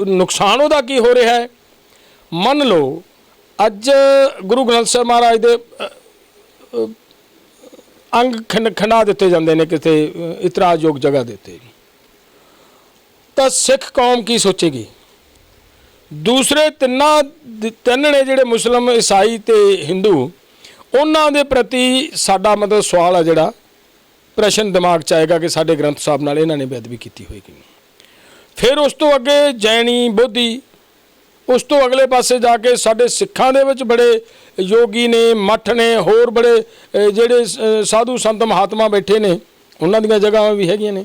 ਨੁਕਸਾਨ ਉਹਦਾ ਕੀ ਹੋ ਰਿਹਾ ਹੈ? ਮੰਨ ਲਓ, ਅੱਜ ਗੁਰੂ ਗ੍ਰੰਥ ਸਾਹਿਬ ਮਹਾਰਾਜ ਦੇ ਅੰਗ ਖੰਡ ਖੰਡਾ ਦਿੱਤੇ ਜਾਂਦੇ ਨੇ ਕਿਤੇ ਇਤਰਾਜ਼ਯੋਗ ਜਗ੍ਹਾ ਦੇ ਉੱਤੇ। ਤਾਂ ਸਿੱਖ ਕੌਮ ਕੀ ਸੋਚੇਗੀ? ਦੂਸਰੇ ਤਿੰਨਾਂ ਤਿੰਨ ਨੇ ਜਿਹੜੇ ਮੁਸਲਮ, ਈਸਾਈ ਤੇ ਹਿੰਦੂ, ਉਹਨਾਂ ਦੇ ਪ੍ਰਤੀ ਸਾਡਾ ਮਤਲਬ ਸਵਾਲ ਆ ਜਿਹੜਾ, ਪ੍ਰਸ਼ਨ ਦਿਮਾਗ ਚ ਆਏਗਾ ਕਿ ਸਾਡੇ ਗ੍ਰੰਥ ਸਾਹਿਬ ਨਾਲ ਇਹਨਾਂ ਨੇ ਬੇਅਦਬੀ ਕੀਤੀ ਹੋਏਗੀ ਫਿਰ ਉਸ ਤੋਂ ਅੱਗੇ ਜੈਨੀ ਬੋਧੀ, ਉਸ ਤੋਂ ਅਗਲੇ ਪਾਸੇ ਜਾ ਕੇ ਸਾਡੇ ਸਿੱਖਾਂ ਦੇ ਵਿੱਚ ਬੜੇ ਯੋਗੀ ਨੇ, ਮੱਠ ਨੇ, ਹੋਰ ਬੜੇ ਜਿਹੜੇ ਸਾਧੂ ਸੰਤ ਮਹਾਤਮਾ ਬੈਠੇ ਨੇ, ਉਹਨਾਂ ਦੀਆਂ ਜਗ੍ਹਾਵਾਂ ਵੀ ਹੈਗੀਆਂ ਨੇ।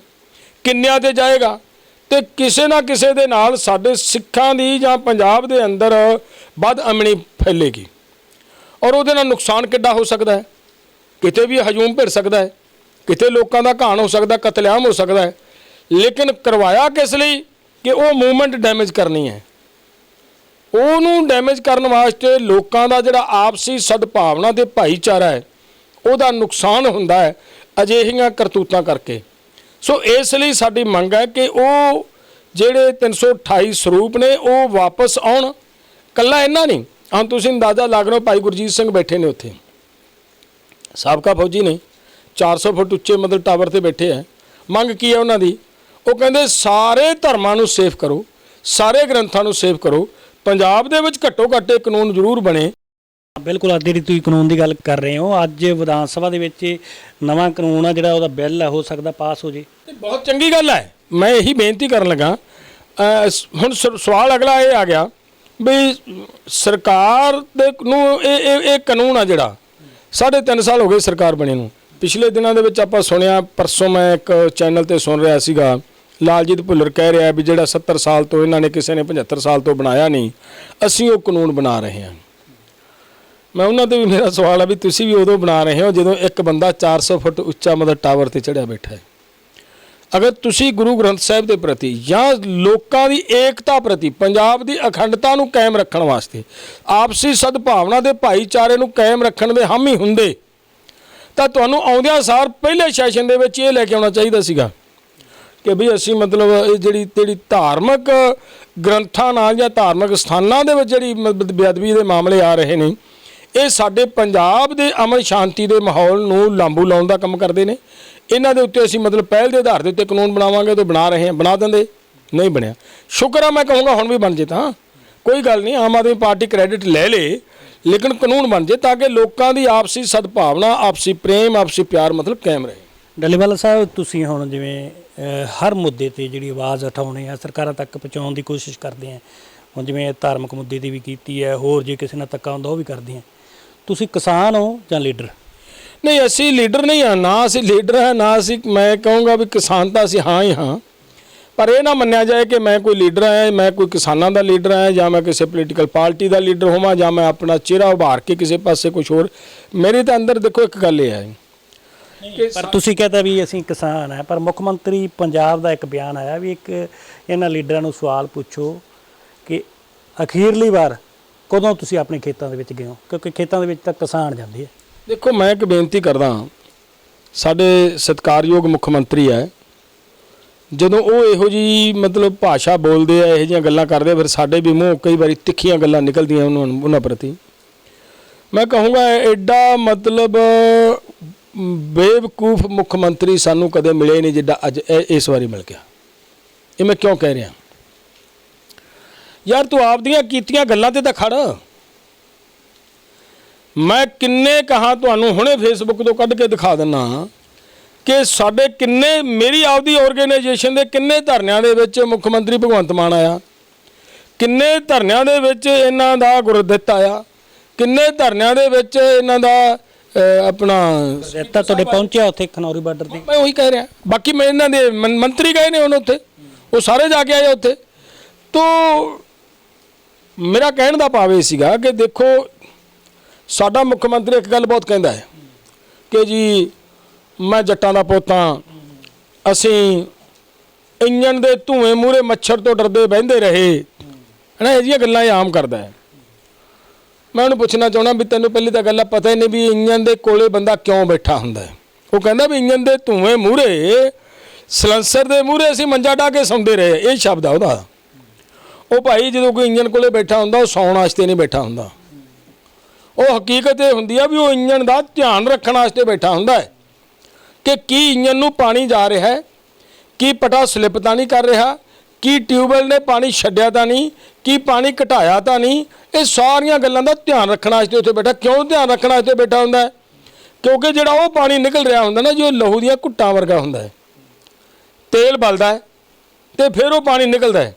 ਕਿੰਨਿਆਂ ਤੇ ਜਾਏਗਾ? ਤੇ ਕਿਸੇ ਨਾ ਕਿਸੇ ਦੇ ਨਾਲ ਸਾਡੇ ਸਿੱਖਾਂ ਦੀ ਜਾਂ ਪੰਜਾਬ ਦੇ ਅੰਦਰ ਵੱਧ ਅਮਣੀ ਫੈਲੇਗੀ। ਔਰ ਉਹਦੇ ਨਾਲ ਨੁਕਸਾਨ ਕਿੱਡਾ ਹੋ ਸਕਦਾ ਹੈ? ਕਿਤੇ ਵੀ ਹਜੂਮ ਭਿੜ ਸਕਦਾ ਹੈ, ਕਿਤੇ ਲੋਕਾਂ ਦਾ ਘਾਣ ਹੋ ਸਕਦਾ, ਕਤਲੇਆਮ ਹੋ ਸਕਦਾ ਹੈ। ਲੇਕਿਨ ਕਰਵਾਇਆ ਕਿਸ ਲਈ? ਕਿ ਉਹ ਮੂਵਮੈਂਟ ਡੈਮੇਜ ਕਰਨੀ ਹੈ। ਉਹਨੂੰ ਡੈਮੇਜ ਕਰਨ ਵਾਸਤੇ ਲੋਕਾਂ ਦਾ ਜਿਹੜਾ ਆਪਸੀ ਸਦਭਾਵਨਾ ਤੇ ਭਾਈਚਾਰਾ ਹੈ, ਉਹਦਾ ਨੁਕਸਾਨ ਹੁੰਦਾ ਹੈ ਅਜਿਹੀਆਂ ਕਰਤੂਤਾਂ ਕਰਕੇ। ਸੋ ਇਸ ਲਈ ਸਾਡੀ ਮੰਗ ਹੈ ਕਿ ਉਹ ਜਿਹੜੇ 328 ਸਰੂਪ ਨੇ, ਉਹ ਵਾਪਸ ਆਉਣ। ਕੱਲਾ ਇਹਨਾਂ ਨਹੀਂ ਹੁਣ ਤੁਸੀਂ ਅੰਦਾਜ਼ਾ ਲੱਗ ਰਹੇ ਹੋ ਭਾਈ ਗੁਰਜੀਤ ਸਿੰਘ ਬੈਠੇ ਨੇ ਉੱਥੇ। ਸਾਬਕਾ ਫੌਜੀ ਨੇ 400 ਫੁੱਟ ਉੱਚੇ ਮਤਲਬ ਟਾਵਰ ਤੇ ਬੈਠੇ ਆ ਮੰਗ ਕੀ ਹੈ ਉਹਨਾਂ ਦੀ? ਉਹ ਕਹਿੰਦੇ, ਸਾਰੇ ਧਰਮਾਂ ਨੂੰ ਸੇਫ ਕਰੋ, ਸਾਰੇ ਗ੍ਰੰਥਾਂ ਨੂੰ ਸੇਫ ਕਰੋ। ਪੰਜਾਬ ਦੇ ਵਿੱਚ ਘੱਟੋ ਘੱਟ ਇਹ ਕਾਨੂੰਨ ਜ਼ਰੂਰ ਬਣੇ ਬਿਲਕੁਲ ਅੱਜ ਜਿਹੜੀ ਤੁਸੀਂ ਕਾਨੂੰਨ ਦੀ ਗੱਲ ਕਰ ਰਹੇ ਹੋ, ਅੱਜ ਵਿਧਾਨ ਸਭਾ ਦੇ ਵਿੱਚ ਨਵਾਂ ਕਾਨੂੰਨ ਆ ਜਿਹੜਾ ਉਹਦਾ ਬਿੱਲ ਹੈ ਹੋ ਸਕਦਾ ਪਾਸ ਹੋ ਜੇ। ਇਹ ਬਹੁਤ ਚੰਗੀ ਗੱਲ ਹੈ ਮੈਂ ਇਹੀ ਬੇਨਤੀ ਕਰਨ ਲੱਗਾ। ਅਹ ਸ- ਹੁਣ ਸ- ਸਵਾਲ ਅਗਲਾ ਇਹ ਆ ਗਿਆ ਵੀ ਸਰਕਾਰ ਦੇ ਨੂੰ ਇਹ ਇਹ ਇਹ ਕਾਨੂੰਨ ਆ ਜਿਹੜਾ, ਸਾਢੇ ਤਿੰਨ ਸਾਲ ਹੋ ਗਏ ਸਰਕਾਰ ਬਣੇ ਨੂੰ। ਪਿਛਲੇ ਦਿਨਾਂ ਦੇ ਵਿੱਚ ਆਪਾਂ ਸੁਣਿਆ, ਪਰਸੋਂ ਮੈਂ ਇੱਕ ਚੈਨਲ ਤੇ ਸੁਣ ਰਿਹਾ ਸੀਗਾ, ਲਾਲਜੀਤ ਭੁੱਲਰ ਕਹਿ ਰਿਹਾ ਵੀ ਜਿਹੜਾ 70 ਸਾਲ ਤੋਂ ਇਹਨਾਂ ਨੇ ਕਿਸੇ ਨੇ 75 ਸਾਲ ਤੋਂ ਬਣਾਇਆ ਨਹੀਂ, ਅਸੀਂ ਉਹ ਕਾਨੂੰਨ ਬਣਾ ਰਹੇ ਹਾਂ। ਮੈਂ ਉਹਨਾਂ ਤੇ ਵੀ ਮੇਰਾ ਸਵਾਲ ਆ ਵੀ ਤੁਸੀਂ ਵੀ ਉਦੋਂ ਬਣਾ ਰਹੇ ਹੋ ਜਦੋਂ ਇੱਕ ਬੰਦਾ 400 ਫੁੱਟ ਉੱਚਾ ਮਤਲਬ ਟਾਵਰ ਤੇ ਚੜਿਆ ਬੈਠਾ ਹੈ। ਅਗਰ ਤੁਸੀਂ ਗੁਰੂ ਗ੍ਰੰਥ ਸਾਹਿਬ ਦੇ ਪ੍ਰਤੀ ਜਾਂ ਲੋਕਾਂ ਦੀ ਏਕਤਾ ਪ੍ਰਤੀ, ਪੰਜਾਬ ਦੀ ਅਖੰਡਤਾ ਨੂੰ ਕਾਇਮ ਰੱਖਣ ਵਾਸਤੇ, ਆਪਸੀ ਸਦਭਾਵਨਾ ਦੇ ਭਾਈਚਾਰੇ ਨੂੰ ਕਾਇਮ ਰੱਖਣ ਦੇ ਹਾਮੀ ਹੁੰਦੇ, ਤਾਂ ਤੁਹਾਨੂੰ ਆਉਂਦਿਆਂ ਸਾਰ ਪਹਿਲੇ ਸੈਸ਼ਨ ਦੇ ਵਿੱਚ ਇਹ ਲੈ ਕੇ ਆਉਣਾ ਚਾਹੀਦਾ ਸੀਗਾ ਕਿ ਵੀ ਅਸੀਂ ਮਤਲਬ ਇਹ ਜਿਹੜੀ ਜਿਹੜੀ ਧਾਰਮਿਕ ਗ੍ਰੰਥਾਂ ਨਾਲ ਜਾਂ ਧਾਰਮਿਕ ਸਥਾਨਾਂ ਦੇ ਵਿੱਚ ਜਿਹੜੀ ਮਤਲਬ ਬੇਅਦਬੀ ਦੇ ਮਾਮਲੇ ਆ ਰਹੇ ਨੇ ਇਹ ਸਾਡੇ ਪੰਜਾਬ ਦੇ ਅਮਨ ਸ਼ਾਂਤੀ ਦੇ ਮਾਹੌਲ ਨੂੰ ਲਾਂਬੂ ਲਾਉਣ ਦਾ ਕੰਮ ਕਰਦੇ ਨੇ। ਇਹਨਾਂ ਦੇ ਉੱਤੇ ਅਸੀਂ ਮਤਲਬ ਪਹਿਲ ਦੇ ਆਧਾਰ ਦੇ ਉੱਤੇ ਕਾਨੂੰਨ ਬਣਾਵਾਂਗੇ ਤਾਂ ਬਣਾ ਰਹੇ ਹਾਂ, ਬਣਾ ਦਿੰਦੇ। ਨਹੀਂ ਬਣਿਆ। ਸ਼ੁਕਰ ਆ, ਮੈਂ ਕਹੂੰਗਾ ਹੁਣ ਵੀ ਬਣ ਜੇ ਤਾਂ। ਕੋਈ ਗੱਲ ਨਹੀਂ, ਆਮ ਆਦਮੀ ਪਾਰਟੀ ਕ੍ਰੈਡਿਟ ਲੈ ਲੇ, ਲੇਕਿਨ ਕਾਨੂੰਨ ਬਣ ਜੇ ਤਾਂ ਕਿ ਲੋਕਾਂ ਦੀ ਆਪਸੀ ਸਦਭਾਵਨਾ, ਆਪਸੀ ਪ੍ਰੇਮ, ਆਪਸੀ ਪਿਆਰ ਮਤਲਬ ਕਾਇਮ ਰਹੇ। ਡੱਲੇਵਾਲਾ ਸਾਹਿਬ, ਤੁਸੀਂ ਹੁਣ ਜਿਵੇਂ ਹਰ ਮੁੱਦੇ ਤੇ ਜਿਹੜੀ ਆਵਾਜ਼ ਉਠਾਉਣੀ ਆ, ਸਰਕਾਰਾਂ ਤੱਕ ਪਹੁੰਚਾਉਣ ਦੀ ਕੋਸ਼ਿਸ਼ ਕਰਦੇ ਆ। ਹੁਣ ਜਿਵੇਂ ਧਾਰਮਿਕ ਮੁੱਦੇ ਦੀ ਵੀ ਕੀਤੀ ਹੈ, ਹੋਰ ਜੇ ਕਿਸੇ ਨਾਲ ਧੱਕਾ ਹੁੰਦਾ, ਉਹ ਵੀ ਕਰਦੇ ਆ ਤੁਸੀਂ ਕਿਸਾਨ ਹੋ ਜਾਂ ਲੀਡਰ? ਨਹੀਂ ਅਸੀਂ ਲੀਡਰ ਨਹੀਂ ਹਾਂ ਨਾ ਅਸੀਂ ਲੀਡਰ ਹਾਂ ਨਾ ਅਸੀਂ ਮੈਂ ਕਹੂੰਗਾ ਵੀ ਕਿਸਾਨ ਤਾਂ ਅਸੀਂ ਹਾਂ ਹੀ ਹਾਂ। ਪਰ ਇਹ ਨਾ ਮੰਨਿਆ ਜਾਏ ਕਿ ਮੈਂ ਕੋਈ ਲੀਡਰ ਹਾਂ ਮੈਂ ਕੋਈ ਕਿਸਾਨਾਂ ਦਾ ਲੀਡਰ ਹਾਂ ਜਾਂ ਮੈਂ ਕਿਸੇ ਪੋਲੀਟੀਕਲ ਪਾਰਟੀ ਦਾ ਲੀਡਰ ਹੋਵਾਂ ਜਾਂ ਮੈਂ ਆਪਣਾ ਚਿਹਰਾ ਉਭਾਰ ਕੇ ਕਿਸੇ ਪਾਸੇ ਕੁਝ ਹੋਰ। ਮੇਰੇ ਤਾਂ ਅੰਦਰ ਦੇਖੋ ਇੱਕ ਗੱਲ ਇਹ ਹੈ ਪਰ ਤੁਸੀਂ ਕਹਤਾ ਵੀ ਅਸੀਂ ਕਿਸਾਨ ਹੈ ਪਰ ਮੁੱਖ ਮੰਤਰੀ ਪੰਜਾਬ ਦਾ ਇੱਕ ਬਿਆਨ ਆਇਆ ਵੀ ਇੱਕ ਇਹਨਾਂ ਲੀਡਰਾਂ ਨੂੰ ਸਵਾਲ ਪੁੱਛੋ ਕਿ ਅਖੀਰਲੀ ਵਾਰ ਕਦੋਂ ਤੁਸੀਂ ਆਪਣੇ ਖੇਤਾਂ ਦੇ ਵਿੱਚ ਗਏ ਹੋ? ਕਿਉਂਕਿ ਖੇਤਾਂ ਦੇ ਵਿੱਚ ਤਾਂ ਕਿਸਾਨ ਜਾਂਦੇ ਆ। ਦੇਖੋ, ਮੈਂ ਇੱਕ ਬੇਨਤੀ ਕਰਦਾ ਹਾਂ। ਸਾਡੇ ਸਤਿਕਾਰਯੋਗ ਮੁੱਖ ਮੰਤਰੀ ਹੈ। ਜਦੋਂ ਉਹ ਇਹੋ ਜੀ ਮਤਲਬ ਭਾਸ਼ਾ ਬੋਲਦੇ ਆ, ਇਹੋ ਜਿਹੀਆਂ ਗੱਲਾਂ ਕਰਦੇ ਫਿਰ ਸਾਡੇ ਵੀ ਮੂੰਹ ਕਈ ਵਾਰੀ ਤਿੱਖੀਆਂ ਗੱਲਾਂ ਨਿਕਲਦੀਆਂ ਉਹਨਾਂ ਨੂੰ- ਉਹਨਾਂ ਪ੍ਰਤੀ। ਮੈਂ ਕਹੂੰਗਾ, ਐਡਾ ਮਤਲਬ ਬੇਵਕੂਫ ਮੁੱਖ ਮੰਤਰੀ ਸਾਨੂੰ ਕਦੇ ਮਿਲੇ ਨਹੀਂ, ਜਿੱਡਾ ਅੱਜ ਇਹ ਇਸ ਵਾਰੀ ਮਿਲ ਗਿਆ। ਇਹ ਮੈਂ ਕਿਉਂ ਕਹਿ ਰਿਹਾ? ਯਾਰ ਤੂੰ ਆਪਦੀਆਂ ਕੀਤੀਆਂ ਗੱਲਾਂ ਤੇ ਤਾਂ ਖੜ। ਮੈਂ ਕਿੰਨੇ ਕਹਾ ਤੁਹਾਨੂੰ ਹੁਣੇ ਫੇਸਬੁੱਕ ਤੋਂ ਕੱਢ ਕੇ ਦਿਖਾ ਦਿੰਨਾ ਕਿ ਸਾਡੇ ਕਿੰਨੇ ਮੇਰੀ ਆਪਦੀ ਆਰਗੇਨਾਈਜੇਸ਼ਨ ਦੇ ਕਿੰਨੇ ਧਰਨਿਆਂ ਦੇ ਵਿੱਚ ਮੁੱਖ ਮੰਤਰੀ ਭਗਵੰਤ ਮਾਨ ਆਇਆ। ਕਿੰਨੇ ਧਰਨਿਆਂ ਦੇ ਵਿੱਚ ਇਹਨਾਂ ਦਾ ਗੁਰਦਿੱਤ ਆਇਆ। ਕਿੰਨੇ ਧਰਨਿਆਂ ਦੇ ਵਿੱਚ ਇਹਨਾਂ ਦਾ ਆਪਣਾ ਤਾਂ ਤੁਹਾਡੇ ਪਹੁੰਚਿਆ ਉੱਥੇ ਖਨੌਰੀ ਬਾਰਡਰ ਤੇ। ਮੈਂ ਉਹੀ ਕਹਿ ਰਿਹਾ। ਬਾਕੀ ਮੈਂ ਇਹਨਾਂ ਦੇ ਮੰਤਰੀ ਗਏ ਨੇ ਹੁਣ ਉੱਥੇ। ਉਹ ਸਾਰੇ ਜਾ ਕੇ ਆਏ ਉੱਥੇ। ਤੋ ਮੇਰਾ ਕਹਿਣ ਦਾ ਭਾਵ ਇਹ ਸੀਗਾ ਕਿ ਦੇਖੋ, ਸਾਡਾ ਮੁੱਖ ਮੰਤਰੀ ਇੱਕ ਗੱਲ ਬਹੁਤ ਕਹਿੰਦਾ ਹੈ ਕਿ ਜੀ, ਮੈਂ ਜੱਟਾਂ ਦਾ ਪੋਤਾ ਅਸੀਂ ਇੰਜਣ ਦੇ ਧੂਏ ਮੂਰੇ ਮੱਛਰ ਤੋਂ ਡਰਦੇ ਬਹਿੰਦੇ ਰਹੇ। ਹਨਾ, ਇਹ ਜਿਹੀਆਂ ਗੱਲਾਂ ਇਹ ਆਮ ਕਰਦਾ ਹੈ। ਮੈਂ ਉਹਨੂੰ ਪੁੱਛਣਾ ਚਾਹਣਾ ਵੀ ਤੈਨੂੰ ਪਹਿਲੀ ਤਾਂ ਗੱਲ ਪਤਾ ਹੀ ਨਹੀਂ ਵੀ ਇੰਜਣ ਦੇ ਕੋਲੇ ਬੰਦਾ ਕਿਉਂ ਬੈਠਾ ਹੁੰਦਾ ਹੈ। ਉਹ ਕਹਿੰਦਾ ਵੀ ਇੰਜਣ ਦੇ ਧੂਏ ਮੂਰੇ ਸਲੰਸਰ ਦੇ ਮੂਰੇ ਅਸੀਂ ਮੰਜਾ ਢਾ ਕੇ ਸੌਂਦੇ ਰਹੇ। ਇਹ ਸ਼ਬਦ ਆ ਉਹਦਾ। ਉਹ ਭਾਈ ਜਦੋਂ ਕੋਈ ਇੰਜਣ ਕੋਲੇ ਬੈਠਾ ਹੁੰਦਾ, ਉਹ ਸੌਣ ਵਾਸਤੇ ਨਹੀਂ ਬੈਠਾ ਹੁੰਦਾ। ਉਹ ਹਕੀਕਤ ਇਹ ਹੁੰਦੀ ਆ ਵੀ ਉਹ ਇੰਜਣ ਦਾ ਧਿਆਨ ਰੱਖਣ ਵਾਸਤੇ ਬੈਠਾ ਹੁੰਦਾ ਹੈ ਕਿ ਕੀ ਇੰਜਣ ਨੂੰ ਪਾਣੀ ਜਾ ਰਿਹਾ ਹੈ, ਕੀ ਪਟਾ ਸਲਿੱਪ ਤਾਂ ਨਹੀਂ ਕਰ ਰਿਹਾ, ਕੀ ਟਿਊਬਵੈਲ ਨੇ ਪਾਣੀ ਛੱਡਿਆ ਤਾਂ ਨਹੀਂ, ਕੀ ਪਾਣੀ ਘਟਾਇਆ ਤਾਂ ਨਹੀਂ, ਇਹ ਸਾਰੀਆਂ ਗੱਲਾਂ ਦਾ ਧਿਆਨ ਰੱਖਣ ਵਾਸਤੇ ਉੱਥੇ ਬੈਠਾ। ਕਿਉਂ ਧਿਆਨ ਰੱਖਣ ਵਾਸਤੇ ਬੈਠਾ ਹੁੰਦਾ ਹੈ? ਕਿਉਂਕਿ ਜਿਹੜਾ ਉਹ ਪਾਣੀ ਨਿਕਲ ਰਿਹਾ ਹੁੰਦਾ ਨਾ, ਜੋ ਲਹੂ ਦੀਆਂ ਘੁੱਟਾਂ ਵਰਗਾ ਹੁੰਦਾ ਹੈ। ਤੇਲ ਬਲਦਾ ਹੈ ਤੇ ਫਿਰ ਉਹ ਪਾਣੀ ਨਿਕਲਦਾ ਹੈ।